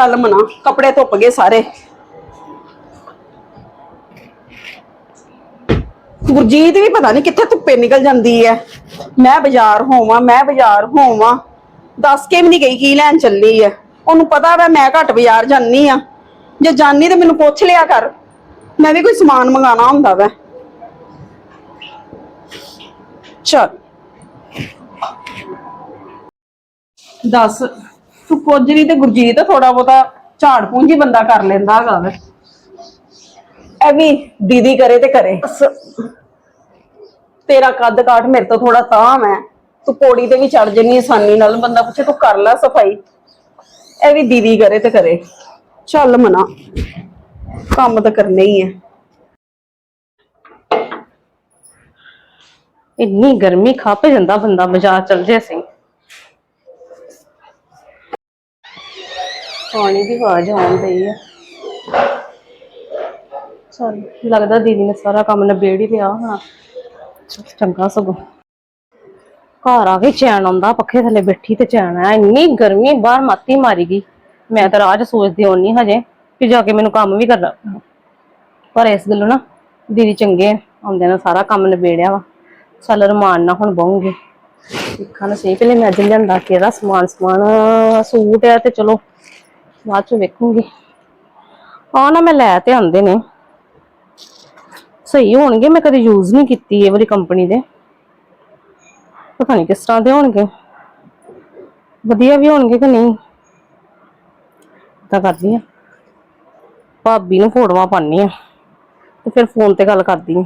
ਚੱਲ ਮਨਾ, ਕੱਪੜੇ ਧੁੱਪ ਗਏ ਸਾਰੇ। ਗੁਰਜੀਤ ਵੀ ਪਤਾ ਨਹੀਂ ਕਿੱਥੇ ਧੁੱਪੇ ਨਿਕਲ ਜਾਂਦੀ ਹੈ ਮੈਂ ਬਾਜ਼ਾਰ ਹੋਵਾਂ, ਮੈਂ ਬਾਜ਼ਾਰ ਹੋਵਾਂ। ਦੱਸ ਕੇ ਵੀ ਨਹੀਂ ਗਈ, ਕੀ ਲੈਣ ਚੱਲੀ ਹੈ ਉਹਨੂੰ ਪਤਾ ਵਾ ਮੈਂ ਘੱਟ ਬਾਜ਼ਾਰ ਜਾਂਦੀ ਆ। ਜੇ ਜਾਨੀ ਤੇ ਮੈਨੂੰ ਪੁੱਛ ਲਿਆ ਕਰ। ਮੈਂ ਵੀ ਕੋਈ ਸਮਾਨ ਮੰਗਾਣਾ ਹੁੰਦਾ ਵਾ। ਚਲ। ਦੱਸ। ਤੂੰ ਕੁਝ ਨਹੀਂ ਤੇ ਗੁਰਜੀਤ ਥੋੜਾ ਬਹੁਤਾ ਝਾੜ ਪੂੰਜੀ ਬੰਦਾ ਕਰ ਲੈਂਦਾ ਹੈਗਾ ਵੇ। ਐਵੇਂ ਦੀਦੀ ਕਰੇ ਤੇ ਕਰੇ। ਤੇਰਾ ਕੱਦ ਕਾਠ ਮੇਰੇ ਤੋਂ ਥੋੜਾ ਤਾਂ ਹੈ ਤੂੰ ਪੌੜੀ ਤੇ ਵੀ ਚੜ ਜੰਨੀ ਆਸਾਨੀ ਨਾਲ ਬੰਦਾ ਪੁੱਛੇ ਤੂੰ ਕਰ ਲੈ ਸਫ਼ਾਈ। ਇਹ ਵੀ ਦੀਦੀ ਕਰੇ ਤੇ ਕਰੇ। ਚੱਲ ਮਨਾ। ਕੰਮ ਤਾਂ ਕਰਨਾ ਹੀ ਹੈ ਇੰਨੀ ਗਰਮੀ ਖੱਪ ਜਾਂਦਾ ਬੰਦਾ ਬਾਜ਼ਾਰ ਚਲ ਜੇ ਸੀ ਪਾਣੀ ਦੀ ਆਵਾਜ਼ ਆਉਣ ਡਈ ਆ। ਚਲ, ਲੱਗਦਾ ਦੀਦੀ ਨੇ ਸਾਰਾ ਕੰਮ ਨਿਬੇੜ ਹੀ ਲਿਆ ਹੋਣਾ। ਚੰਗਾ ਸਗੋਂ। ਘਰ ਆ ਕੇ ਚੈਨ ਆਉਂਦਾ, ਪੱਖੇ ਥੱਲੇ ਬੈਠੀ ਤੇ ਚੈਨ ਆ। ਇੰਨੀ ਗਰਮੀ, ਬਾਹਰ ਮਾਤੀ ਮਾਰੀ ਗਈ। ਮੈਂ ਤਾਂ ਰਾਜ ਸੋਚਦੀ ਹੋਣੀ ਹਜੇ ਕਿ ਜਾ ਕੇ ਮੈਨੂੰ ਕੰਮ ਵੀ ਕਰਨਾ ਪਰ ਇਸ ਗੱਲੋਂ ਨਾ ਦੀਦੀ ਚੰਗੇ ਆਉਂਦੇ ਨੇ ਸਾਰਾ ਕੰਮ ਨਿਬੇੜਿਆ ਵਾ। ਚੱਲ ਰਮਾਨ ਨਾਲ ਹੁਣ ਬਹੂੰਗੀ। ਸਿੱਖਾਂ ਨੂੰ ਸਹੀ, ਪਹਿਲੇ ਮੈਂ ਅੱਜ ਲਿਆਂਦਾ ਕਿਹੜਾ ਸਮਾਨ ਸਮਾਨ, ਸੂਟ ਆ ਤੇ ਚਲੋ। ਬਾਅਦ ਚ ਵੇਖੂੰਗੀ। ਆ ਨਾ ਮੈਂ ਲੈ ਤੇ ਆਂਦੇ ਨੇ। ਸਹੀ ਹੋਣਗੇ, ਮੈਂ ਕਦੇ ਯੂਜ਼ ਨਹੀਂ ਕੀਤੀ ਇਹ ਵਾਲੀ ਕੰਪਨੀ ਦੇ। ਪਤਾ ਨਹੀਂ ਕਿਸ ਤਰ੍ਹਾਂ ਦੇ ਹੋਣਗੇ। ਵਧੀਆ ਵੀ ਹੋਣਗੇ ਕਿ ਨਹੀਂ? ਤਾਂ ਕਰਦੀ ਆ ਭਾਬੀ ਨੂੰ ਫੋਟੋਆਂ ਪਾਣੀ ਆ ਤੇ ਫਿਰ ਫੋਨ ਤੇ ਗੱਲ ਕਰਦੀ ਆ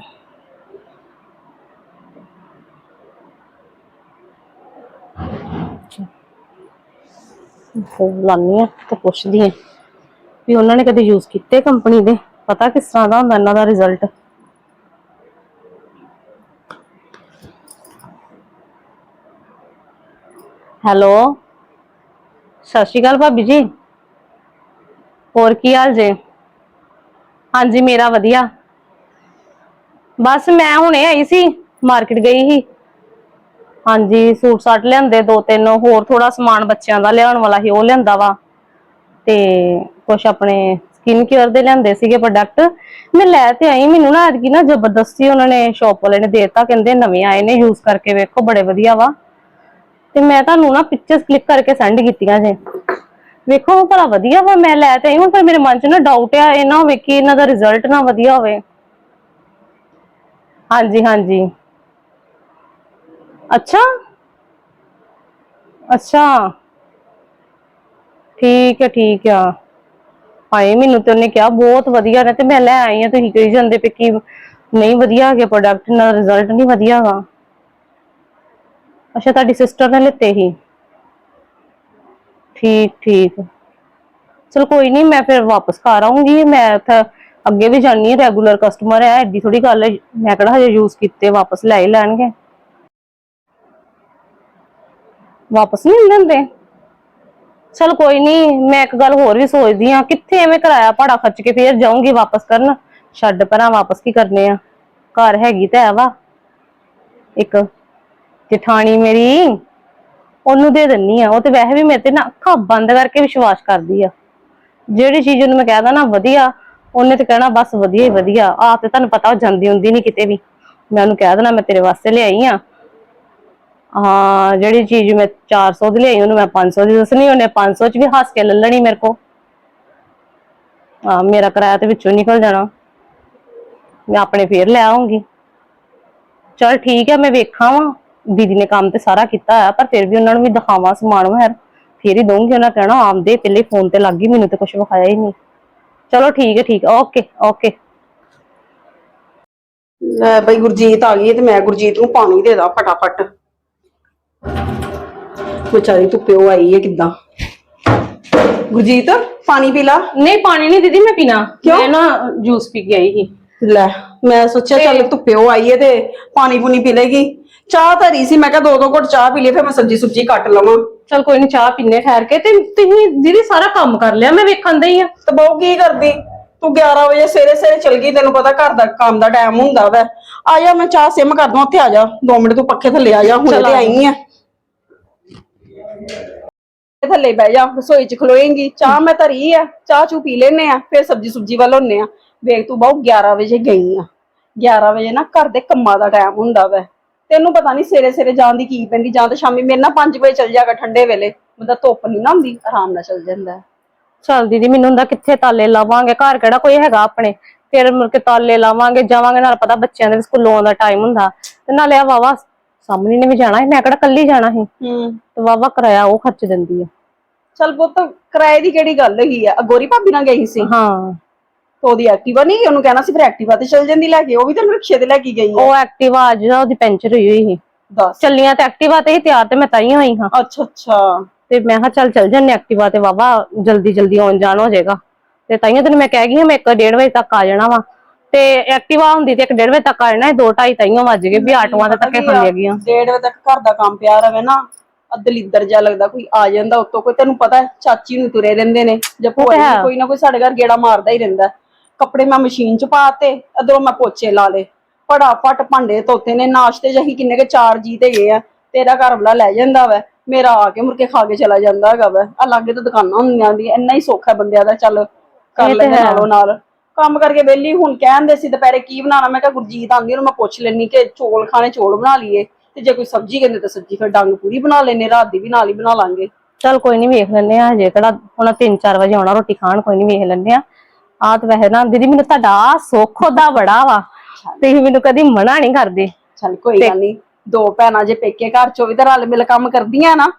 ਫੋਨ ਲਾਨੀ ਆ ਤੇ ਪੁੱਛਦੀ ਆ ਵੀ ਉਹਨਾਂ ਨੇ ਕਦੇ ਯੂਜ਼ ਕੀਤੇ ਕੰਪਨੀ ਦੇ? ਪਤਾ ਕਿਸ ਤਰ੍ਹਾਂ ਦਾ ਹੁੰਦਾ ਇਹਨਾਂ ਦਾ ਰਿਜ਼ਲਟ ਹੈਲੋ ਸਤਿ ਸ਼੍ਰੀ ਅਕਾਲ ਭਾਬੀ ਜੀ। ਹੋਰ ਕੀ ਹਾਲ ਜੇ? ਹਾਂਜੀ, ਮੇਰਾ ਵਧੀਆ। ਬਸ ਮੈਂ ਹੁਣੇ ਆਈ ਸੀ ਮਾਰਕੀਟ ਗਈ ਸੀ। ਹਾਂਜੀ, ਸੂਟ ਸਾਟ ਲਿਆਂਦੇ ਦੋ ਤਿੰਨ, ਹੋਰ ਥੋੜਾ ਸਮਾਨ ਬੱਚਿਆਂ ਦਾ ਲਿਆਉਣ ਵਾਲਾ ਸੀ, ਉਹ ਲਿਆਂਦਾ ਵਾ। ਤੇ ਕੁਛ ਆਪਣੇ ਸਕਿਨ ਕੇਅਰ ਦੇ ਲਿਆਂਦੇ ਸੀਗੇ ਪ੍ਰੋਡਕਟ ਮੈਂ ਲੈ ਤੇ ਆਈ, ਮੈਨੂੰ ਨਾ ਐਤਕੀ ਨਾ ਜ਼ਬਰਦਸਤੀ ਉਹਨਾਂ ਨੇ ਸ਼ਾਪ ਵਾਲੇ ਨੇ ਦੇਤਾ, ਕਹਿੰਦੇ ਨਵੇਂ ਆਏ ਨੇ ਯੂਜ਼ ਕਰਕੇ ਵੇਖੋ, ਬੜੇ ਵਧੀਆ ਵਾ। ਤੇ ਮੈਂ ਤੁਹਾਨੂੰ ਨਾ ਪਿਕਚਰਸ ਕਲਿੱਕ ਕਰਕੇ ਸੈਂਡ ਕੀਤੀਆਂ ਜੇ। ਵੇਖੋ ਭਲਾ ਵਧੀਆ ਵਾ, ਮੈਂ ਲੈ ਤੇ ਆਈ, ਹੁਣ ਪਰ ਮੇਰੇ ਮਨ 'ਚ ਨਾ ਡਾਊਟ ਆ, ਇਹ ਨਾ ਹੋਵੇ ਕਿ ਇਹਨਾਂ ਦਾ ਰਿਜ਼ਲਟ ਨਾ ਵਧੀਆ ਹੋਵੇ। ਹਾਂਜੀ ਹਾਂਜੀ। ਅੱਛਾ? ਅੱਛਾ। ਠੀਕ ਹੈ, ਠੀਕ ਆ। ਹਾਏ, ਮੈਨੂੰ ਤੇ ਉਹਨੇ ਕਿਹਾ ਬਹੁਤ ਵਧੀਆ ਨੇ ਤੇ ਮੈਂ ਲੈ ਆਈ ਆ ਤੁਸੀਂ ਕਹੀ ਜਾਂਦੇ ਪਏ ਕਿ ਨਹੀਂ ਵਧੀਆ ਹੈਗੇ ਪ੍ਰੋਡਕਟ ਨਾਲ ਰਿਜ਼ਲਟ ਨਹੀਂ ਵਧੀਆ ਹੈਗਾ। ਅੱਛਾ, ਤੁਹਾਡੀ ਸਿਸਟਰ ਨੇ ਲਿੱਤੇ ਸੀ। ਠੀਕ ਠੀਕ। ਚਲ ਕੋਈ ਨਹੀਂ, ਮੈਂ ਫਿਰ ਵਾਪਸ ਘਰ ਆਉਂਗੀ ਮੈਂ ਉੱਥੇ ਅੱਗੇ ਵੀ ਜਾਣੀ ਹੈ ਰੈਗੂਲਰ ਕਸਟਮਰ ਹੈ, ਐਡੀ ਥੋੜੀ ਗੱਲ ਹੈ। ਮੈਂ ਕਿਹੜਾ ਹਜੇ ਯੂਜ਼ ਕੀਤੇ, ਵਾਪਸ ਲੈ ਹੀ ਲੈਣਗੇ। ਵਾਪਸ ਨਹੀਂ ਦਿੰਦੇ। ਚਲ ਕੋਈ ਨਹੀਂ ਮੈਂ ਇੱਕ ਗੱਲ ਹੋਰ ਵੀ ਸੋਚਦੀ ਆ ਕਿੱਥੇ ਐਵੇਂ ਕਰਾਇਆ ਭਾੜਾ ਖਰਚ ਕੇ ਫੇਰ ਜਾਊਂਗੀ ਵਾਪਸ ਕਰਨ? ਛੱਡ ਪਰਾਂ ਵਾਪਸ ਕੀ ਕਰਨੇ ਆ? ਘਰ ਹੈਗੀ ਤਾਂ ਹੈ ਵਾ। ਇੱਕ ਜਠਾਣੀ ਮੇਰੀ, ਉਹਨੂੰ ਦੇ ਦਿੰਨੀ ਆ। ਉਹ ਤੇ ਵੈਸੇ ਵੀ ਮੇਰੇ ਤੇ ਨਾ ਅੱਖਾਂ ਬੰਦ ਕਰਕੇ ਵਿਸ਼ਵਾਸ ਕਰਦੀ ਆ। ਜਿਹੜੀ ਚੀਜ਼ ਉਹਨੂੰ ਮੈਂ ਕਹਿਦਾ ਨਾ ਵਧੀਆ, ਉਹਨੇ ਤੇ ਕਹਿਣਾ ਬਸ ਵਧੀਆ ਹੀ ਵਧੀਆ। ਆਪ ਤੇ ਤੁਹਾਨੂੰ ਪਤਾ ਉਹ ਜਾਂਦੀ ਹੁੰਦੀ ਨਹੀਂ ਕਿਤੇ ਵੀ। ਮੈਂ ਉਹਨੂੰ ਕਹਿ ਦੇਣਾ ਮੈਂ ਤੇਰੇ ਵਾਸਤੇ ਲਿਆਈ ਆ। ਹਾਂ, ਜਿਹੜੀ ਚੀਜ਼ ਮੈਂ 400 ਦੀ ਲਿਆਈ, ਉਹਨੂੰ ਮੈਂ 500 ਦੀ ਦੱਸਣੀ, ਉਹਨੇ 500 ਚ ਵੀ ਹੱਸ ਕੇ ਲੈ ਲੈਣੀ ਮੇਰੇ ਕੋ ਆ ਮੇਰਾ ਕਿਰਾਇਆ ਤੇ ਵਿੱਚੋਂ ਨਿਕਲ ਜਾਣਾ। ਮੈਂ ਆਪਣੇ ਫੇਰ ਲੈ ਆਉਂਗੀ ਚਲ ਠੀਕ ਹੈ ਮੈਂ ਵੇਖਾਂ ਵਾ। ਦੀਦੀ ਨੇ ਕੰਮ ਤੇ ਸਾਰਾ ਕੀਤਾ ਹੈ ਪਰ ਫਿਰ ਵੀ ਉਹਨਾਂ ਨੂੰ ਵੀ ਦਿਖਾਵਾਂ ਸਮਾਨ ਵਗੈਰਾ। ਫੇਰ ਹੀ ਦਊਂਗੀ, ਉਹਨਾਂ ਕਹਿਣਾ ਆਮਦੇ ਪਹਿਲੇ ਫੋਨ ਤੇ ਲੱਗ ਗਈ, ਮੈਨੂੰ ਤੇ ਕੁਝ ਵਿਖਾਇਆ ਹੀ ਨਹੀਂ। ਚਲੋ ਠੀਕ ਹੈ ਠੀਕ ਓਕੇ ਓਕੇ। ਲੈ ਬਈ ਗੁਰਜੀਤ ਆ ਗਈ ਤੇ ਮੈਂ ਗੁਰਜੀਤ ਨੂੰ ਪਾਣੀ ਦੇ ਦਾਂ ਫਟਾਫਟ। ਵਿਚਾਰੀ ਤੂੰ ਪਿਓ ਆਈ ਹੈ ਕਿੱਦਾਂ? ਗੁਰਜੀਤ ਪਾਣੀ ਪੀ ਲਾ। ਨਹੀਂ ਪਾਣੀ ਨਹੀਂ ਦੀਦੀ ਮੈਂ ਪੀਣਾ। ਕਿਉਂ? ਮੈਂ ਨਾ ਜੂਸ ਪੀ ਕੇ ਆਈ ਸੀ। ਲੈ ਮੈਂ ਸੋਚਿਆ ਚੱਲ ਤੂੰ ਪਿਓ ਆਈ ਹੈ ਤੇ ਪਾਣੀ ਪੂਣੀ ਪੀ ਲੇਗੀ ਚਾਹ ਧਰੀ ਸੀ ਮੈਂ ਕਿਹਾ ਦੋ ਦੋ ਘੁੱਟ ਚਾਹ ਪੀ ਲਈ ਫਿਰ ਮੈਂ ਸਬਜੀ ਸੁਬਜੀ ਕੱਟ ਲਵਾਂ। ਚਲ ਕੋਈ ਨਹੀਂ ਚਾਹ ਪੀਨੇ ਠਹਿਰ ਕੇ ਤੇ ਤੁਸੀਂ ਦੀਦੀ ਸਾਰਾ ਕੰਮ ਕਰ ਲਿਆ ਮੈਂ ਵੇਖਣ ਦੇ ਹੀ ਆ। ਤੇ ਬਹੁ ਕੀ ਕਰਦੀ? ਤੂੰ 11 ਵਜੇ ਸਵੇਰੇ ਸਵੇਰੇ ਚਲ ਗਈ ਤੈਨੂੰ ਪਤਾ ਘਰ ਦਾ ਕੰਮ ਦਾ ਟਾਈਮ ਹੁੰਦਾ ਵੈ। ਆ ਜਾ ਮੈਂ ਚਾਹ ਸਿਮ ਕਰ ਦਵਾਂ ਉੱਥੇ ਆ ਜਾ। 2 ਮਿੰਟ ਤੂੰ ਪੱਖੇ ਥੱਲੇ ਆ ਜਾ ਹੁਣੇ ਤੇ ਆਈ ਆ। ਤੇ ਥੱਲੇ ਬਹਿ ਜਾ, ਰਸੋਈ ਚ ਖਲੋਏਂਗੀ। ਚਾਹ ਮੈਂ ਧਰੀ ਆ, ਚਾਹ ਚੂ ਪੀ ਲੈਨੇ ਆ, ਫਿਰ ਸਬਜੀ ਸੁਬਜੀ ਵੱਲ ਹੁੰਨੇ ਆ। ਵੇਖ ਤੂੰ ਬਹੁ 11 ਵਜੇ ਗਈ ਆ। 11 ਵਜੇ ਨਾ ਘਰ ਦੇ ਕੰਮਾਂ ਦਾ ਟਾਈਮ ਹੁੰਦਾ ਵੈ। ਤੈਨੂੰ ਪਤਾ ਨਹੀਂ ਸਵੇਰੇ ਸਵੇਰੇ ਜਾਣ ਦੀ ਕੀ ਪੈਂਦੀ, ਜਾਂ ਤਾਂ ਸ਼ਾਮੀ ਮੇਰੇ ਨਾਲ 5 ਵਜੇ ਚੱਲ ਜਾਗਾ ਠੰਡੇ ਵੇਲੇ। ਮਤਲਬ ਧੁੱਪ ਨਹੀਂ ਨਾ ਹੁੰਦੀ, ਆਰਾਮ ਨਾਲ ਚੱਲ ਜਾਂਦਾ ਹੈ। ਚੱਲ ਦੀਦੀ, ਮੈਨੂੰ ਹੁੰਦਾ ਕਿੱਥੇ ਤਾਲੇ ਲਾਵਾਂਗੇ? ਘਰ ਕਿਹੜਾ ਕੋਈ ਹੈਗਾ ਆਪਣੇ? ਫਿਰ ਮੁੜ ਕੇ ਤਾਲੇ ਲਾਵਾਂਗੇ, ਜਾਵਾਂਗੇ, ਨਾਲ ਪਤਾ ਬੱਚਿਆਂ ਦੇ ਸਕੂਲੋਂ ਦਾ ਟਾਈਮ ਹੁੰਦਾ। ਤੇ ਨਾਲੇ ਆ ਵਾਵਾ ਸਾਹਮਣੇ ਨੇ ਵੀ ਜਾਣਾ ਸੀ ਮੈਂ ਕਿਹੜਾ ਕੱਲੀ ਜਾਣਾ ਸੀ। ਹੂੰ। ਤੇ ਵਾਵਾ ਕਿਰਾਇਆ ਉਹ ਖਰਚ ਦਿੰਦੀ ਆ। ਚੱਲ ਪੁੱਤ ਕਿਰਾਏ ਦੀ ਕਿਹੜੀ ਗੱਲ ਹੈਗੀ ਆ? ਗੋਰੀ ਭਾਬੀ ਨਾਲ ਗਈ ਸੀ। ਹਾਂ। ਤੇ ਉਹਦੀ ਐਕਟਿਵਾ ਨਹੀਂ ਉਹਨੂੰ ਕਹਿਣਾ ਸੀ ਫਿਰ ਐਕਟਿਵਾ ਤੇ ਚੱਲ ਜਾਂਦੀ ਲੈ ਕੇ। ਉਹ ਵੀ ਤੈਨੂੰ ਰਿਕਸ਼ੇ ਤੇ ਲੈ ਕੇ ਗਈ ਆ। ਉਹ ਐਕਟਿਵਾ ਅੱਜ ਨਾ ਉਹਦੀ ਪੈਂਚਰ ਹੋਈ ਹੋਈ ਸੀ। ਦੱਸ। ਚੱਲੀਆਂ ਤੇ ਐਕਟਿਵਾ ਤੇ ਹੀ ਤਿਆਰ ਤੇ ਮੈਂ ਤਾਂ ਹੀ ਹੋਈ ਹਾਂ। ਅੱਛਾ ਅੱਛਾ। ਤੇ ਮੈਂ ਕਿਹਾ ਚੱਲ ਚੱਲ ਜੰਨੇ ਐਕਟਿਵਾ ਤੇ ਵਾਵਾ ਜਲਦੀ ਜਲਦੀ ਆਉਣ ਜਾਣ ਹੋ ਜਾਏਗਾ। ਤੇ ਤਾਈਆਂ ਤੈਨੂੰ ਮੈਂ ਕਹਿ ਗਈ ਹਾਂ ਮੈਂ 1:30 ਵਜੇ ਤੱਕ ਆ ਜਾਣਾ ਵਾ। ਤੇ ਐਕਟਿਵਾ ਹੁੰਦੀ ਤੇ 1:30 ਵਜੇ ਤੱਕ ਆ ਜਾਣਾ 2:30 ਤਾਈਆਂ ਵੱਜ ਗਏ ਵੀ ਆਟੋਆਂ ਦੇ ਧੱਕੇ ਖਾਂਦੇ ਗਈਆਂ। ਡੇਢ ਵਜੇ ਤੱਕ ਘਰ ਦਾ ਕੰਮ ਪਿਆ ਰਵੇ ਨਾ ਅਦਲਿੱਦਰ ਜਾ ਲੱਗਦਾ ਕੋਈ ਆ ਜਾਂਦਾ ਉੱਤੋਂ ਕੋਈ ਤੈਨੂੰ ਪਤਾ ਚਾਚੀ ਨੂੰ ਤੁਰੇ ਰਹਿੰਦੇ ਨੇ ਜਾਂ ਕੋਈ ਨਾ ਕੋਈ ਸਾਡੇ ਘਰ ਗੇੜਾ ਮਾਰਦਾ ਹੀ ਰਹਿੰਦਾ। ਕੱਪੜੇ ਮੈਂ ਮਸ਼ੀਨ 'ਚ ਪਾਤੇ ਅਧਰੋਂ ਮੈਂ ਪੋਚੇ ਲਾ ਲੇ ਫਟਾਫਟ ਭਾਂਡੇ ਧੋਤੇ ਨੇ ਨਾਸ਼ਤੇ ਜਹੀ ਕਿੰਨੇ ਕੇ ਚਾਰ ਜੀ ਤੇ ਗਏ ਆ ਤੇਰਾ ਘਰ ਵਾਲਾ ਲੈ ਜਾਂਦਾ ਵਾ ਮੇਰਾ ਆ ਕੇ ਮੁੜ ਕੇ ਖਾ ਕੇ ਚਲਾ ਜਾਂਦਾ ਹੈਗਾ ਵਾ। ਆ ਲਾਗੇ ਤਾਂ ਦੁਕਾਨਾਂ ਹੁੰਦੀਆਂ ਦੀ ਇੰਨਾ ਹੀ ਸੁੱਖ ਬੰਦਿਆਂ ਦਾ ਚੱਲ ਕਰ ਲੈਂਦੇ ਨਾਲੋਂ ਨਾਲ। ਕੰਮ ਕਰਕੇ ਵਿਹਲੀ ਹੁਣ ਕਹਿੰਦੇ ਸੀ ਦੁਪਹਿਰੇ ਕੀ ਬਣਾਉਣਾ ਮੈਂ ਕਿਹਾ ਗੁਰਜੀਤ ਆਂਦੀ ਉਹਨੂੰ ਮੈਂ ਪੁੱਛ ਲੈਣੀ ਕਿ ਚੋਲ ਖਾਣੇ ਚੋਲ ਬਣਾ ਲਈਏ ਤੇ ਜੇ ਕੋਈ ਸਬਜ਼ੀ ਕਹਿੰਦੇ ਤਾਂ ਸਬਜ਼ੀ ਫਿਰ ਡੰਗ ਪੂਰੀ ਬਣਾ ਲੈਨੇ ਰਾਤ ਦੀ ਵੀ ਨਾਲ ਹੀ ਬਣਾ ਲਾਂਗੇ। ਚੱਲ ਕੋਈ ਨਹੀਂ ਵੇਖ ਲੈਂਦੇ ਆ ਹਜੇ ਕਿਹੜਾ ਹੁਣ 3-4 ਵਜੇ ਆਉਣਾ ਰੋਟੀ ਖਾਣ ਕੋਈ ਨਹੀਂ ਵੇਖ ਲੈਂਦੇ ਆ। ਆ ਤੇ ਵੈਸੇ ਨਾ ਦੀਦੀ ਮੈਨੂੰ ਤੁਹਾਡਾ ਸੁੱਖ ਉਹਦਾ ਬੜਾ ਵਾ ਤੁਸੀਂ ਮੈਨੂੰ ਕਦੀ ਮਨਾ ਨਹੀਂ ਕਰਦੇ। ਚੱਲ ਕੋਈ ਗੱਲ ਨਹੀਂ ਦੋ ਭੈਣਾਂ ਜੇ ਪੇਕੇ ਘਰ ਚੋਂ ਵੀ ਤਾਂ ਰਲ ਮਿਲ ਕੰਮ ਕਰਦੀਆਂ ਨਾ।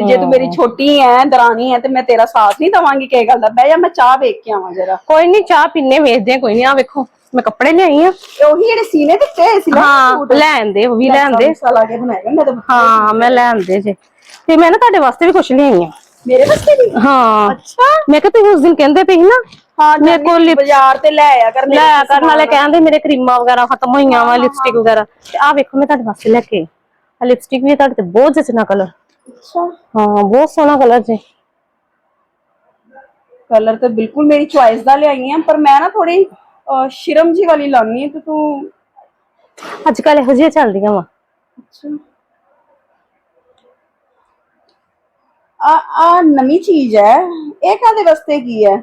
ਤੇ ਜੇ ਤੂੰ ਮੇਰੀ ਛੋਟੀ ਐ ਦਰਾਣੀ ਐ ਤੇ ਮੈਂ ਤੇਰਾ ਸਾਥ ਨਹੀਂ ਦਵਾਂਗੀ ਕਿਸੇ ਗੱਲ ਦਾ। ਬਹਿ ਜਾ ਮੈਂ ਚਾਹ ਵੇਖ ਕੇ ਆਵਾਂ ਜਰਾ। ਕੋਈ ਨਹੀਂ ਚਾਹ ਪੀਨੇ ਵੇਚਦੇ ਆ ਕੋਈ ਨਹੀਂ ਆ ਵੇਖੋ ਮੈਂ ਕੱਪੜੇ ਲਿਆਈ ਆ। ਉਹੀ ਜਿਹੜੇ ਸੀਨੇ ਤੇ ਤੇ ਸੀ ਹਾਂ ਲੈਣ ਦੇ ਉਹ ਵੀ ਲੈਣ ਦੇ ਸਾਲਾ ਕੇ ਬਣਾਏਗਾ ਮੈਂ ਤਾਂ ਹਾਂ ਮੈਂ ਲੈਣ ਦੇ ਜੇ। ਤੇ ਮੈਂ ਨਾ ਤੁਹਾਡੇ ਵਾਸਤੇ ਵੀ ਕੁਝ ਲਿਆਈ ਆ। ਮੇਰੇ ਵਾਸਤੇ ਵੀ? ਹਾਂ। ਅੱਛਾ। ਮੈਂ ਕਿਹਾ ਤੁਸੀਂ ਉਸ ਦਿਨ ਕਹਿੰਦੇ ਪਈ ਨਾ ਹਾਂ ਮੇਰੇ ਕੋਲ ਬਾਜ਼ਾਰ ਤੇ ਲੈ ਆਇਆ ਕਰ ਲੈ ਕਰਨ ਵਾਲੇ ਕਹਿੰਦੇ ਮੇਰੇ ਕਰੀਮਾਂ ਵਗੈਰਾ ਖਤਮ ਹੋਈਆਂ ਵਾ ਲਿਪਸਟਿਕ ਵਗੈਰਾ। ਤੇ ਆ ਵੇਖੋ ਮੈਂ ਤੁਹਾਡੇ ਵਾਸਤੇ ਲੈ ਕੇ ਆ ਲਿਪਸਟਿਕ ਵੀ ਤੁਹਾਡੇ ਤੇ ਬਹੁਤ ਜਚਨਾ ਕਲਰ ਅੱਛਾ। ਹਾਂ ਬਹੁਤ ਸੋਹਣਾ ਕਲਰ ਜੀ। ਕਲਰ ਤਾਂ ਬਿਲਕੁਲ ਮੇਰੀ ਚੁਆਇਸ ਦਾ ਲਿਆਈ ਆ ਪਰ ਮੈਂ ਨਾ ਥੋੜੀ ਸ਼ਰਮ ਜੀ ਵਾਲੀ ਲਾਉਣੀ ਹੈ ਤੇ ਤੂੰ ਅੱਜ ਕੱਲ ਇਹੋ ਜਿਹੀਆਂ ਚੱਲਦੀਆਂ ਵਾ। ਅੱਛਾ। ਆ ਆ ਨਵੀਂ ਚੀਜ਼ ਹੈ ਇਹ ਕਾਦੇ ਵਾਸਤੇ ਕੀ ਹੈ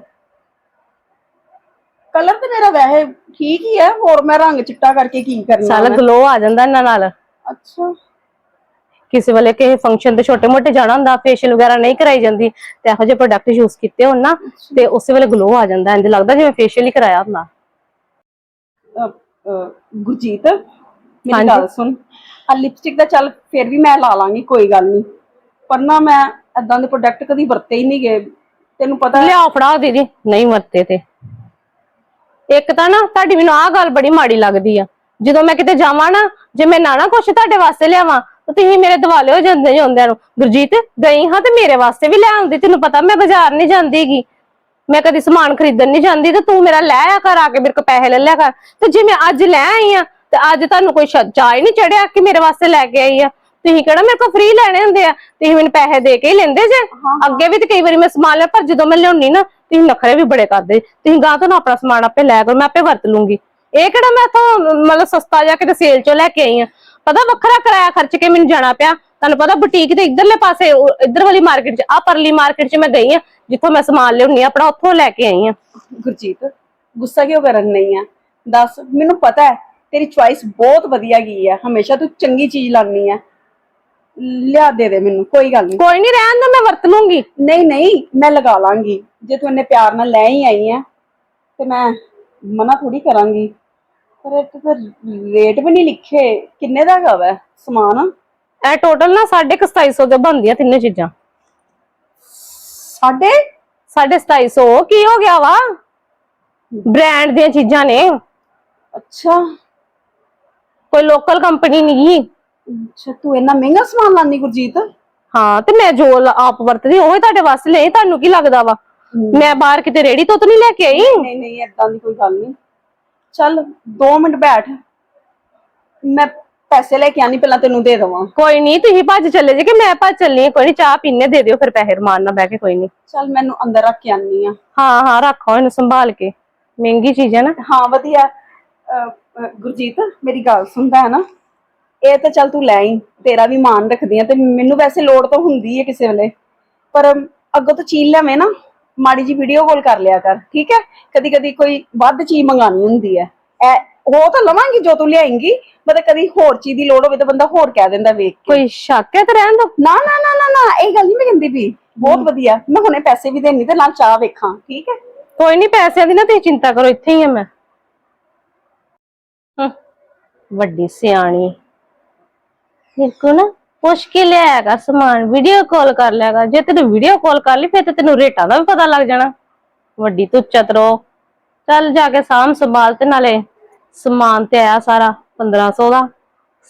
ਕਲਰ ਤੇ ਮੇਰਾ ਵੈਸੇ ਠੀਕ ਹੀ ਹੈ ਹੋਰ ਮੈਂ ਰੰਗ ਚਿੱਟਾ ਕਰਕੇ ਕੀ ਕਰਨਾ ਸਾਲਾ ਗਲੋ ਆ ਜਾਂਦਾ ਇਹਨਾਂ ਨਾਲ। ਅੱਛਾ। ਕਿਸੇ ਵੇਲੇ ਕਿਸੇ ਫੰਕਸ਼ਨ ਤੇ ਛੋਟੇ ਮੋਟੇ ਜਾਣਾ ਹੁੰਦਾ ਫੇਸ਼ੀਅਲ ਵਗੈਰਾ ਨਹੀਂ ਕਰਾਈ ਜਾਂਦੀ ਤੇ ਇਹੋ ਜਿਹੇ ਪ੍ਰੋਡਕਟ ਯੂਜ਼ ਕੀਤੇ ਹੋਣ ਨਾ ਤੇ ਉਸੇ ਵੇਲੇ ਗਲੋ ਆ ਜਾਂਦਾ ਇੰਜ ਲੱਗਦਾ ਜਿਵੇਂ ਫੇਸ਼ੀਅਲ ਹੀ ਕਰਾਇਆ ਹੁੰਦਾ। ਗੁਰਜੀਤ ਮੇਰੀ ਗੱਲ ਸੁਣ। ਆ ਲਿਪਸਟਿਕ ਦਾ ਚੱਲ ਫਿਰ ਵੀ ਮੈਂ ਲਾ ਲਾਂਗੀ ਕੋਈ ਗੱਲ ਨਹੀਂ। ਪਰ ਨਾ ਮੈਂ ਏਦਾਂ ਦੇ ਪ੍ਰੋਡਕਟ ਕਦੀ ਵਰਤੇ ਹੀ ਨਹੀਂ ਗਏ। ਤੈਨੂੰ ਪਤਾ ਲਿਆਓ ਫੜਾਓ ਦੀਦੀ ਨਹੀਂ ਵਰਤੇ ਤੇ। ਇੱਕ ਤਾਂ ਨਾ ਤੁਹਾਡੀ ਮੈਨੂੰ ਆਹ ਗੱਲ ਬੜੀ ਮਾੜੀ ਲੱਗਦੀ ਆ। ਜਦੋਂ ਮੈਂ ਕਿਤੇ ਜਾਵਾਂ ਨਾ ਜੇ ਮੈਂ ਨਾ ਨਾ ਕੁਛ ਤੁਹਾਡੇ ਵਾਸਤੇ ਲਿਆਵਾਂ ਤਾਂ ਤੁਸੀਂ ਮੇਰੇ ਦਿਵਾਲੇ ਹੋ ਜਾਂਦੇ ਜੀ ਹੁੰਦਿਆਂ ਨੂੰ। ਗੁਰਜੀਤ ਗਈ ਹਾਂ ਤੇ ਮੇਰੇ ਵਾਸਤੇ ਵੀ ਲੈ ਆਉਂਦੀ। ਤੈਨੂੰ ਪਤਾ ਮੈਂ ਬਾਜ਼ਾਰ ਨਹੀਂ ਜਾਂਦੀਗੀ ਮੈਂ ਕਦੀ ਸਮਾਨ ਖਰੀਦਣ ਨਹੀਂ ਜਾਂਦੀ ਤੇ ਤੂੰ ਮੇਰਾ ਲੈ ਆ ਕਰ ਆ ਕੇ ਮੇਰੇ ਕੋ ਪੈਸੇ ਲੈ ਲਿਆ ਕਰ। ਤੇ ਜੇ ਮੈਂ ਅੱਜ ਲੈ ਆਈ ਆ ਤੇ ਅੱਜ ਤੁਹਾਨੂੰ ਕੋਈ ਚਾਅ ਹੀ ਨਹੀਂ ਚੜਿਆ ਕਿ ਮੇਰੇ ਵਾਸਤੇ ਲੈ ਕੇ ਆਈ ਆ? ਤੁਸੀਂ ਕਿਹੜਾ ਮੇਰੇ ਕੋ ਫ੍ਰੀ ਲੈਣੇ ਹੁੰਦੇ ਆ? ਤੁਸੀਂ ਮੈਨੂੰ ਪੈਸੇ ਦੇ ਕੇ ਹੀ ਲੈਂਦੇ ਜੇ। ਅੱਗੇ ਵੀ ਤੇ ਕਈ ਵਾਰੀ ਮੈਂ ਸਮਾਨ ਲਿਆ ਪਰ ਜਦੋਂ ਮੈਂ ਲਿਆਉਣੀ ਨਾ ਤੁਸੀਂ ਨਖਰੇ ਵੀ ਬੜੇ ਕਰਦੇ। ਤੁਸੀਂ ਗਾਂ ਤੋਂ ਨਾ ਆਪਣਾ ਸਮਾਨ ਆਪੇ ਲੈ ਕਰੋ ਮੈਂ ਆਪੇ ਵਰਤ ਲੂੰਗੀ। ਇਹ ਕਿਹੜਾ ਮੈਂ ਤੋਂ ਮਤਲਬ ਸਸਤਾ ਜਾ ਕੇ ਤੇ ਸੇਲ ਚੋਂ ਲੈ ਕੇ ਆਈ ਆ? ਪਤਾ ਵੱਖਰਾ ਕਿਰਾਇਆ ਖਰਚ ਕੇ ਮੈਨੂੰ ਜਾਣਾ ਪਿਆ। ਤੁਹਾਨੂੰ ਪਤਾ ਬੁਟੀਕ ਦੇ ਇਧਰਲੇ ਪਾਸੇ ਇੱਧਰ ਵਾਲੀ ਮਾਰਕੀਟ 'ਚ ਆ ਪਰਲੀ ਮਾਰਕੀਟ 'ਚ ਮੈਂ ਗਈ ਆ ਜਿੱਥੋਂ ਮੈਂ ਸਮਾਨ ਲਿਆਉਣੀ ਆ ਆਪਣਾ ਉੱਥੋਂ ਲੈ ਕੇ ਆਈ ਆ। ਗੁਰਜੀਤ ਗੁੱਸਾ ਕਿਉਂ ਕਰਨ ਨਹੀਂ ਆ? ਦੱਸ ਮੈਨੂੰ ਪਤਾ ਹੈ ਤੇਰੀ ਚੁਆਇਸ ਬਹੁਤ ਵਧੀਆ ਗਈ ਹੈ ਹਮੇਸ਼ਾ ਤੂੰ ਚੰਗੀ ਚੀਜ਼ ਲਾਨੀ ਹੈ ਲਿਆ ਦੇ ਦੇ ਮੈਨੂੰ ਕੋਈ ਗੱਲ ਨਹੀਂ। ਕੋਈ ਨਹੀਂ ਰਹਿਣ ਦੇ ਮੈਂ ਵਰਤ ਲੂੰਗੀ। ਨਹੀਂ ਨਹੀਂ ਮੈਂ ਲਗਾ ਲਾਂਗੀ। ਜੇ ਤੂੰ ਇੰਨੇ ਪਿਆਰ ਨਾਲ ਲੈ ਹੀ ਆਈ ਹੈ ਤੇ ਮੈਂ ਮਨਾ ਥੋੜੀ ਕਰਾਂਗੀ। ਪਰ ਇਹ ਤੇ ਰੇਟ ਵੀ ਨਹੀਂ ਲਿਖੇ। ਕਿੰਨੇ ਦਾ ਹੈਗਾ ਵੈ ਸਮਾਨ? ਇਹ ਟੋਟਲ ਨਾ 250 ਦੇ ਬਣਦੀਆਂ ਤਿੰਨੇ ਚੀਜ਼ਾਂ। ਸਾਡੇ 250 ਕੀ ਹੋ ਗਿਆ ਵਾ? ਬ੍ਰਾਂਡ ਦੀਆਂ ਚੀਜ਼ਾਂ ਨੇ। ਅੱਛਾ। ਕੋਈ ਲੋਕਲ ਕੰਪਨੀ ਨਹੀਂ ਅੱਛਾ ਤੂੰ ਇੰਨਾ ਮਹਿੰਗਾ ਸਮਾਨ ਲਾਨੀ ਗੁਰਜੀਤ? ਹਾਂ ਤੇ ਮੈਂ ਜੋ ਆਪ ਵਰਤਦੀ ਉਹ ਹੀ ਤੁਹਾਡੇ ਵਾਸਤੇ ਲਈ। ਤੁਹਾਨੂੰ ਕੀ ਲੱਗਦਾ ਵਾ? ਮੈਂ ਬਾਹਰ ਕਿਤੇ ਰੇੜੀ ਤੋਂ ਤਾਂ ਨਹੀਂ ਲੈ ਕੇ ਆਈ? ਨਹੀਂ ਨਹੀਂ ਏਦਾਂ ਦੀ ਕੋਈ ਗੱਲ ਨਹੀਂ ਚੱਲ 2 ਮਿੰਟ ਬੈਠ। ਮੈਂ ਪੈਸੇ ਲੈ ਕੇ ਆਨੀ ਪਹਿਲਾਂ ਤੈਨੂੰ ਦੇ ਦੇਵਾਂ। ਕੋਈ ਨਹੀਂ ਤੁਸੀਂ ਭੱਜ ਚੱਲੇ ਜੇ ਕਿ ਮੈਂ ਭੱਜ ਚੱਲੀ ਹਾਂ ਕੋਈ ਨਹੀਂ ਚਾਹ ਪੀਣੇ ਦੇ ਦਿਓ ਫਿਰ ਪੈਸੇ ਰਮਾਨ ਨਾਲ ਬਹਿ ਕੇ ਕੋਈ ਨਹੀਂ। ਚੱਲ ਮੈਨੂੰ ਅੰਦਰ ਰੱਖ ਕੇ ਆਨੀ ਆ। ਹਾਂ ਹਾਂ ਰੱਖੋ ਇਹਨੂੰ ਸੰਭਾਲ ਕੇ। ਮਹਿੰਗੀ ਚੀਜ਼ ਹੈ ਨਾ। ਹਾਂ ਵਧੀਆ। ਅਹ, ਅਹ, ਗੁਰਜੀਤ ਮੇਰੀ ਗੱਲ ਸੁਣਦਾ ਹੈ ਨਾ ਇਹ ਤਾਂ ਚੱਲ ਤੂੰ ਲੈ ਆਈ ਤੇਰਾ ਵੀ ਮਾਨ ਰੱਖਦੀ ਆ ਤੇ ਮੈਨੂੰ ਵੈਸੇ ਲੋੜ ਤਾਂ ਹੁੰਦੀ ਹੈ ਕਿਸੇ ਵੇਲੇ। ਪਰ ਅੱਗੋਂ ਤੋਂ ਚੀਜ਼ ਲੈਵੇਂ ਨਾ ਮਾੜੀ ਜੀ ਵੀਡੀਓ ਕਾਲ ਕਰ ਲਿਆ ਕਰ ਠੀਕ ਹੈ? ਕਦੀ ਕਦੀ ਕੋਈ ਵੱਧ ਚੀਜ਼ ਮੰਗਾਣੀ ਹੁੰਦੀ ਹੈ। ਐ ਉਹ ਤਾਂ ਲਵਾਂਗੀ ਜੋ ਤੂੰ ਲਿਆਏਂਗੀ ਮਤਲਬ ਕਦੀ ਹੋਰ ਚੀਜ਼ ਦੀ ਲੋੜ ਹੋਵੇ ਤਾਂ ਬੰਦਾ ਹੋਰ ਕਹਿ ਦਿੰਦਾ ਵੇਖ ਕੇ। ਕੋਈ ਸ਼ੱਕ ਹੈ ਤੇ ਰਹਿਣ ਦੋ। ਨਾ ਨਾ ਨਾ ਨਾ ਨਾ ਇਹ ਗੱਲ ਨਹੀਂ ਮੈਂ ਕਹਿੰਦੀ ਵੀ ਬਹੁਤ ਵਧੀਆ। ਮੈਂ ਹੁਣੇ ਪੈਸੇ ਵੀ ਦੇਣੀ ਤੇ ਨਾਲ ਚਾਹ ਵੇਖਾਂ ਠੀਕ ਹੈ? ਕੋਈ ਨਹੀਂ ਪੈਸਿਆਂ ਦੀ ਨਾ ਤੇ ਚਿੰਤਾ ਕਰੋ ਇੱਥੇ ਹੀ ਆ ਮੈਂ। ਹਮ, ਵੱਡੀ ਸਿਆਣੀ। ਮੇਰੇ ਕੋ ਨਾ ਪੁੱਛ ਕੇ ਲਿਆਏਗਾ ਸਮਾਨ ਵੀਡੀਓ ਕਾਲ ਕਰ ਲਿਆਗਾ ਜੇ ਤੈਨੂੰ ਵੀਡੀਓ ਕਾਲ ਕਰ ਲਈ, ਫਿਰ ਤੇ ਤੈਨੂੰ ਰੇਟਾਂ ਦਾ ਵੀ ਪਤਾ ਲੱਗ ਜਾਣਾ। ਵੱਡੀ ਤੂੰ ਚਤਰੋ ਚੱਲ ਜਾ ਕੇ ਸਾਂਭ ਸੰਭਾਲ ਤੇ ਨਾਲੇ ਸਮਾਨ ਤੇ ਆਇਆ ਸਾਰਾ 1500 ਦਾ।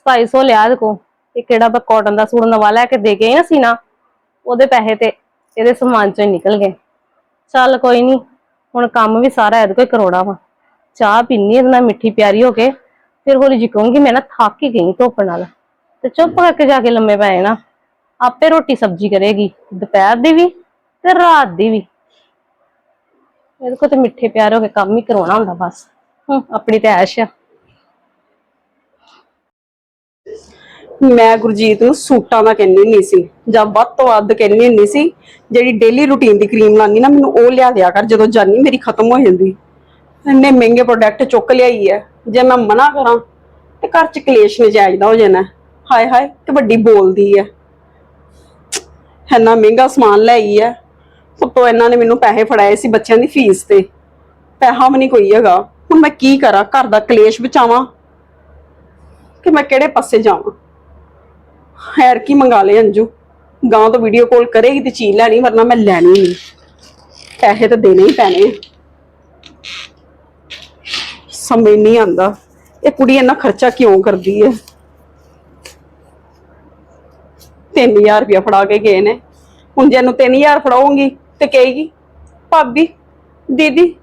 2700 ਲਿਆ ਇਹਦੇ ਕੋ ਇਹ ਕਿਹੜਾ ਬਾ ਕਾਟਨ ਦਾ ਸੂਟ ਨਵਾਂ ਲੈ ਕੇ ਦੇ ਗਏ ਨਾ ਸੀਨਾ? ਉਹਦੇ ਪੈਸੇ ਤੇ ਇਹਦੇ ਸਮਾਨ ਚੋਂ ਹੀ ਨਿਕਲ ਗਏ। ਚੱਲ ਕੋਈ ਨਹੀਂ ਹੁਣ ਕੰਮ ਵੀ ਸਾਰਾ ਇਹਦੇ ਕੋਈ ਕਰੋੜਾ ਵਾ। ਚਾਹ ਪੀਣੀ ਇਹਦੇ ਨਾਲ ਮਿੱਠੀ ਪਿਆਰੀ ਹੋ ਕੇ। ਫਿਰ ਹੌਲੀ ਜੀ ਕਹੂੰਗੀ ਮੈਂ ਨਾ ਥੱਕ ਹੀ ਗਈ ਧੁੱਪ ਨਾਲ। ਤੇ ਚੁੱਪ ਕਰਕੇ ਜਾ ਕੇ ਲੰਮੇ ਪੈ ਜਾਣਾ। ਆਪੇ ਰੋਟੀ ਸਬਜ਼ੀ ਕਰੇਗੀ, ਦੁਪਹਿਰ ਦੀ ਵੀ ਤੇ ਰਾਤ ਦੀ ਵੀ। ਇਹਦੇ ਕੋਲ ਤੇ ਮਿੱਠੇ ਪਿਆਰ ਹੋ ਕੇ ਕੰਮ ਹੀ ਕਰਾਉਣਾ ਹੁੰਦਾ ਬਸ। ਹੂੰ, ਆਪਣੀ ਤੇ ਐਸ਼ ਆ। ਮੈਂ ਗੁਰਜੀਤ ਨੂੰ ਸੂਟਾਂ ਦਾ ਕਹਿੰਦੀ ਹੁੰਦੀ ਸੀ, ਜਾਂ ਵੱਧ ਤੋਂ ਵੱਧ ਕਹਿੰਦੀ ਹੁੰਦੀ ਸੀ, ਜਿਹੜੀ ਡੇਲੀ ਰੂਟੀਨ ਦੀ ਕਰੀਮ ਲਾਉਂਦੀ ਨਾ, ਮੈਨੂੰ ਉਹ ਲਿਆ ਦਿਆ ਕਰ, ਜਦੋਂ ਜਾਨੀ ਮੇਰੀ ਖਤਮ ਹੋ ਜਾਂਦੀ। ਇੰਨੇ ਮਹਿੰਗੇ ਪ੍ਰੋਡਕਟ ਚੁੱਕ ਲਿਆਈ ਹੈ ਜੇ ਮੈਂ ਮਨਾ ਕਰਾਂ, ਤੇ ਘਰ ਚ ਕਲੇਸ਼ ਨਜਾਇਜ਼ ਦਾ ਹੋ ਜਾਣਾ। ਹਾਏ ਹਾਏ, ਤੇ ਵੱਡੀ ਬੋਲਦੀ ਹੈ ਇੰਨਾ ਮਹਿੰਗਾ ਸਮਾਨ ਲਈ ਹੈ ਉੱਤੋਂ ਇਹਨਾਂ ਨੇ ਮੈਨੂੰ ਪੈਸੇ ਫੜਾਏ ਸੀ ਬੱਚਿਆਂ ਦੀ ਫੀਸ ਤੇ। ਪੈਸਾ ਵੀ ਨਹੀਂ ਕੋਈ ਹੈਗਾ। ਹੁਣ ਮੈਂ ਕੀ ਕਰਾਂ? ਘਰ ਦਾ ਕਲੇਸ਼ ਬਚਾਵਾਂ? ਕਿ ਮੈਂ ਕਿਹੜੇ ਪਾਸੇ ਜਾਵਾਂ? ਹੈਰ ਕੀ ਮੰਗਾ ਲੈ ਅੰਜੂ? ਗਾਂ ਤੋਂ ਵੀਡੀਓ ਕਾਲ ਕਰੇਗੀ ਤੇ ਚੀਜ਼ ਲੈਣੀ, ਵਰਨਾ ਮੈਂ ਲੈਣੀ ਨਹੀਂ। ਪੈਸੇ ਤਾਂ ਦੇਣੇ ਹੀ ਪੈਣੇ ਸਮਝ ਨਹੀਂ ਆਂਦਾ ਇਹ ਕੁੜੀ ਇੰਨਾ ਖਰਚਾ ਕਿਉਂ ਕਰਦੀ ਹੈ 3000 ਰੁਪਇਆ ਫੜਾ ਕੇ ਗਏ ਨੇ। ਹੁਣ ਜੇ ਇਹਨੂੰ 3000 ਫੜਾਉਂਗੀ ਤੇ ਕਹੇਗੀ, ਭਾਬੀ, ਦੀਦੀ,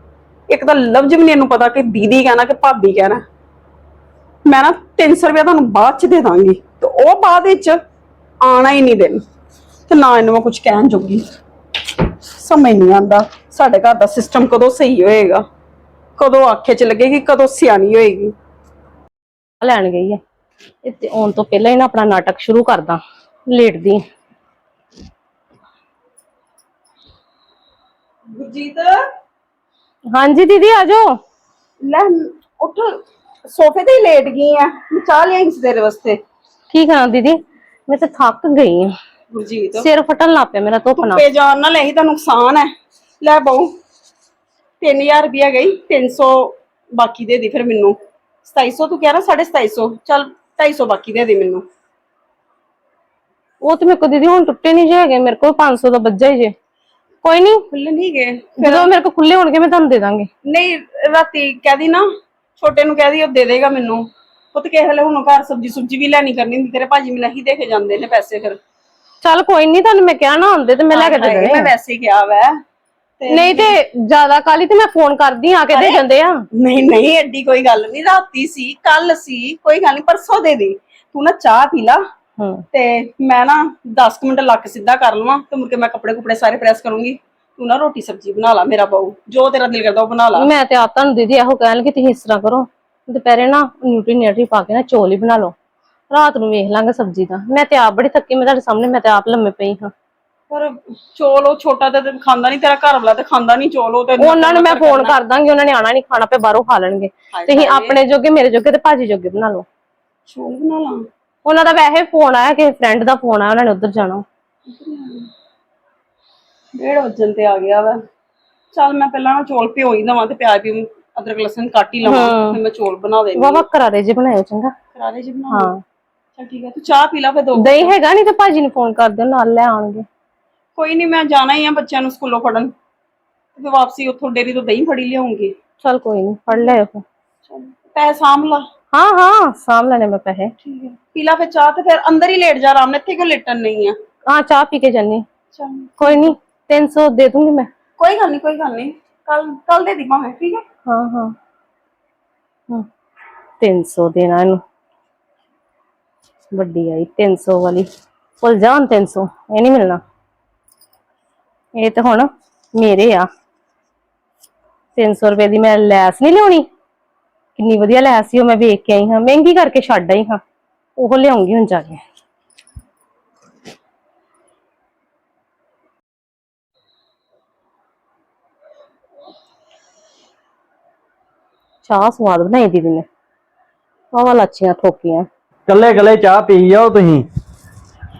ਇੱਕ ਤਾਂ ਲਫ਼ਜ਼ ਵੀ ਇਹਨੂੰ ਪਤਾ ਕਿ ਦੀਦੀ ਕਹਿਣਾ ਕਿ ਭਾਬੀ ਕਹਿਣਾ। ਮੈਂ ਨਾ 300 ਰੁਪਇਆ ਤੁਹਾਨੂੰ ਬਾਅਦ ਚ ਦੇ ਦਾਂਗੀ ਤੇ ਉਹ ਬਾਅਦ ਵਿੱਚ ਆਣਾ ਹੀ ਨਹੀਂ ਦੇਣ ਤੇ ਨਾ ਇਹਨੂੰ ਮੈਂ ਕੁਝ ਕਹਿਣ ਜੋਗੀ। ਸਮਝ ਨਹੀਂ ਆਂਦਾ ਸਾਡੇ ਘਰ ਦਾ ਸਿਸਟਮ ਕਦੋਂ ਸਹੀ ਹੋਏਗਾ। ਕਦੋਂ ਆਖੇ ਚ ਲੱਗੇਗੀ, ਕਦੋਂ ਸਿਆਣੀ ਹੋਏਗੀ। ਲੈਣ ਗਈ ਹੈ। ਇਹ ਤੇ ਆਉਣ ਤੋਂ ਪਹਿਲਾਂ ਹੀ ਨਾ ਆਪਣਾ ਨਾਟਕ ਸ਼ੁਰੂ ਕਰਦਾ। ਲੇਟਦੀ ਗੁਰਜੀਤ? ਹਾਂਜੀ ਦੀਦੀ ਆ ਜਾਓ। ਲੈ ਉੱਠ। ਸੋਫੇ ਤੇ ਹੀ ਲੇਟ ਗਈ ਆ। ਮੈਂ ਚਾਹ ਲਿਆਈ ਸੀ ਤੇਰੇ ਵਾਸਤੇ। ਕੀ ਕਰਾਂ ਦੀਦੀ ਮੈਂ ਤਾਂ ਥੱਕ ਗਈ ਹਾਂ ਗੁਰਜੀਤ। ਸਿਰ ਫਟਣ ਲੱਗ ਪਿਆ ਮੇਰਾ ਨਾਲ। ਧੁੱਪੇ ਜਾਣ ਨਾਲ ਇਹੀ ਤਾਂ ਨੁਕਸਾਨ ਹੈ। ਲੈ ਬਹੁ 3000 ਰੁਪਇਆ ਗਈ 300 ਬਾਕੀ ਦੇ ਦੇ ਫਿਰ ਮੈਨੂੰ। 2700 ਤੂੰ ਕਹਿ ਰਿਹਾ 2750 ਚੱਲ 250 ਬਾਕੀ ਦੇ ਦੇ ਮੈਨੂੰ। ਉਹ ਤੇ ਮੇਰੇ ਕੋ ਦੀਦੀ ਹੁਣ ਟੁੱਟੇ ਨਹੀਂ ਜੇ ਹੈਗੇ ਮੇਰੇ ਕੋਲ 500 ਦਾ ਬੱਜਾ ਹੀ ਜੇ। ਕੋਈ ਨਹੀਂ ਖੁੱਲੇ ਨਹੀਂ ਗਏ ਜਦੋਂ ਮੇਰੇ ਕੋ ਖੁੱਲੇ ਹੋਣਗੇ ਮੈਂ ਤੁਹਾਨੂੰ ਦੇ ਦਾਂਗੀ। ਨਹੀਂ ਰਾਤੀ ਕਹਿਦੀ ਨਾ ਛੋਟੇ ਨੂੰ ਕਹਿਦੀ ਉਹ ਦੇ ਦੇਗਾ ਮੈਨੂੰ। ਪੁੱਤ ਕਿਸੇ ਵੇਲੇ ਹੁਣ ਘਰ ਸਬਜੀ ਸੁਬਜੀ ਵੀ ਲੈਣੀ ਕਰਨੀ ਹੁੰਦੀ ਤੇਰੇ ਭਾਜੀ ਮੈਨੂੰ ਹੀ ਦੇ ਕੇ ਜਾਂਦੇ ਨੇ ਪੈਸੇ ਫਿਰ। ਚੱਲ ਕੋਈ ਨਹੀਂ ਤੁਹਾਨੂੰ ਮੈਂ ਕਿਹਾ ਨਾ ਹੁੰਦੇ ਤੇ ਮੈਂ ਲੈ ਕੇ ਦੇ ਦੇਣੇ ਮੈਂ। ਵੈਸੇ ਹੀ ਕਿਹਾ ਵੈ ਨਹੀਂ ਤੇ ਜ਼ਿਆਦਾ ਕਾਲੀ ਤੇ ਮੈਂ ਫੋਨ ਕਰਦੀ ਆ ਕੇ ਦੇ ਜਾਂਦੇ ਆ। ਨਹੀਂ ਨਹੀਂ ਐਡੀ ਕੋਈ ਗੱਲ ਨਹੀਂ ਰਾਤੀ ਸੀ ਕੱਲ ਸੀ ਕੋਈ ਗੱਲ ਨਹੀਂ ਪਰਸੋਂ ਦੇ ਦੇ। ਤੂੰ ਨਾ ਚਾਹ ਪੀ ਲਾ। ਹੂੰ। ਤੇ ਮੈਂ ਨਾ 10 ਕੁ ਮਿੰਟ ਲੱਕ ਸਿੱਧਾ ਕਰ ਲਵਾਂ ਤੇ ਮੁੜ ਕੇ ਮੈਂ ਕੱਪੜੇ ਕੁਪੜੇ ਸਾਰੇ ਪ੍ਰੈਸ ਕਰੂੰਗੀ। ਤੂੰ ਨਾ ਰੋਟੀ ਸਬਜ਼ੀ ਬਣਾ ਲਾ ਮੇਰਾ ਬਾਊ। ਜੋ ਤੇਰਾ ਦਿਲ ਕਰਦਾ ਉਹ ਬਣਾ ਲਾ। ਮੈਂ ਤੇ ਆਪ ਤੁਹਾਨੂੰ ਦੀਦੀ ਇਹੋ ਕਹਿਣ ਲੱਗੀ ਤੁਸੀਂ ਇਸ ਤਰ੍ਹਾਂ ਕਰੋ। ਦੁਪਹਿਰੇ ਨਾ ਨਿਊਟਰੀ ਨਿਊਟਰੀ ਪਾ ਕੇ ਨਾ ਚੌਲ ਹੀ ਬਣਾ ਲਓ। ਰਾਤ ਨੂੰ ਵੇਖ ਲਾਂਗੇ ਸਬਜ਼ੀ ਦਾ। ਮੈਂ ਤੇ ਆਪ ਬੜੀ ਥੱਕੀ ਮੈਂ ਤੁਹਾਡੇ ਸਾਹਮਣੇ ਮੈਂ ਤੇ ਆਪ ਲੰਮੇ ਪਈ ਹਾਂ। ਪਰ ਚੋਲ ਉਹ ਛੋਟਾ ਤੇ ਖਾਂਦਾ ਨਹੀਂ ਤੇਰਾ ਘਰ ਵਾਲਾ ਤੇ ਖਾਂਦਾ ਨਹੀਂ ਚੋਲ ਉਹ ਤੇ ਉਹਨਾਂ ਨੂੰ ਮੈਂ ਫੋਨ ਕਰ ਦਾਂਗੀ ਉਹਨਾਂ ਨੇ ਆਣਾ ਨਹੀਂ ਖਾਣਾ ਪਏ ਬਾਹਰੋਂ ਖਾ ਲੈਣਗੇ। ਤੁਸੀਂ ਆਪਣੇ ਜੋਗੇ ਮੇਰੇ ਜੋਗੇ ਤੇ ਭਾਜੀ ਜੋਗੇ ਬਣਾ ਲਓ। ਚੋਲ ਬਣਾ ਲਾ। ਉਹਨਾਂ ਦਾ ਵੈਸੇ ਫੋਨ ਆਇਆ ਕਿਸੇ ਫਰੈਂਡ ਦਾ ਫੋਨ ਆਇਆ ਉਹਨਾਂ ਨੇ ਉੱਧਰ ਜਾਣਾ। ਡੇਢ ਵਜਣ ਤੇ ਆ ਗਿਆ ਵਾ। ਚੱਲ ਮੈਂ ਪਹਿਲਾਂ ਚੋਲ ਭਿਓ ਹੀ ਦਵਾਂ ਤੇ ਪਿਆਜ਼ ਵੀ ਅਦਰਕ ਲਸਣ ਕੱਟ ਹੀ ਲਵਾਂ ਫਿਰ ਮੈਂ ਚੋਲ ਬਣਾ ਦੇਣੀ। ਵਾਵਾ ਕਰਾਰੇ ਜੇ ਬਣਾਇਓ ਚੰਗਾ। ਕਰਾਰੇ ਜੀ ਬਣਾ ਹਾਂ। ਚੱਲ ਠੀਕ ਹੈ ਤੂੰ ਚਾਹ ਪੀ ਲਾ ਫਿਰ ਦੋ ਦਹੀਂ ਹੈਗਾ ਨਹੀਂ ਤੇ ਭਾਜੀ ਨੂੰ ਫੋਨ ਕਰ ਦਿਓ ਨਾਲ ਲੈ ਆਉਣਗੇ। ਕੋਈ ਨਹੀਂ ਮੈਂ ਜਾਣਾ ਹੀ ਆ ਬੱਚਿਆਂ ਨੂੰ ਸਕੂਲੋਂ ਫੜਨ ਤੇ ਵਾਪਸੀ ਉੱਥੋਂ ਡੇਰੀ ਤੋਂ ਦਹੀਂ ਫੜੀ ਲਿਆਉਂਗੀ। ਚਲ ਕੋਈ ਨਹੀਂ ਫੜ ਲਿਓ ਫਿਰ। ਚੱਲ ਪੈਸੇ ਸਾਂਭ ਲਾ। ਹਾਂ ਹਾਂ ਸਾਂਭ ਲੈਣੇ ਮੈਂ ਪੈਸੇ। ਠੀਕ ਹੈ। ਪੀ ਲਾ ਫਿਰ ਚਾਹ ਤੇ ਫਿਰ ਅੰਦਰ ਹੀ ਲੇਟ ਜਾ ਆਰਾਮ ਨਾਲ ਇੱਥੇ ਕਿਉਂ ਲੇਟਣ ਨਹੀਂ ਆ? ਹਾਂ ਚਾਹ ਪੀ ਕੇ ਜਾਨੀ ਚੱਲ। ਕੋਈ ਨਹੀਂ 300 ਦੇ ਦੂੰਗੀ ਮੈਂ। ਕੋਈ ਗੱਲ ਨਹੀਂ ਕੋਈ ਗੱਲ ਨਹੀਂ। ਕੱਲ ਕੱਲ ਦੇ ਦੀ ਭਾਵੇਂ ਠੀਕ ਹੈ? ਹਾਂ ਹਾਂ। ਹਾਂ 300 ਦੇਣਾ ਇਹਨੂੰ। ਵੱਡੀ ਆਈ 300 ਵਾਲੀ। ਭੁੱਲ ਜਾ ਹੁਣ 300 ਇਹ ਨਹੀਂ ਮਿਲਣਾ। ਇਹ ਤਾਂ ਹੁਣ ਮੇਰੇ ਆ। 300 ਰੁਪਏ ਦੀ ਮੈਂ ਲੈਸ ਨਹੀਂ ਲਿਆਉਣੀ। ਕਿੰਨੀ ਵਧੀਆ ਲੈ ਸੀ ਉਹ ਮੈਂ ਵੇਖ ਕੇ ਆਈ ਹਾਂ। ਮਹਿੰਗੀ ਕਰਕੇ ਛੱਡ ਆਈ ਹਾਂ। ਉਹ ਲਿਆਉਂਗੀ ਹੁਣ ਜਾ ਕੇ। ਚਾਹ ਸਵਾਦ ਬਣਾਈ ਦੀਦੀ ਨੇ। ਵਾਵਾ ਲੱਛੀਆਂ ਠੋਕੀਆਂ ਕੱਲੇ ਕੱਲੇ ਚਾਹ ਪੀ ਜਾਓ ਤੁਸੀਂ।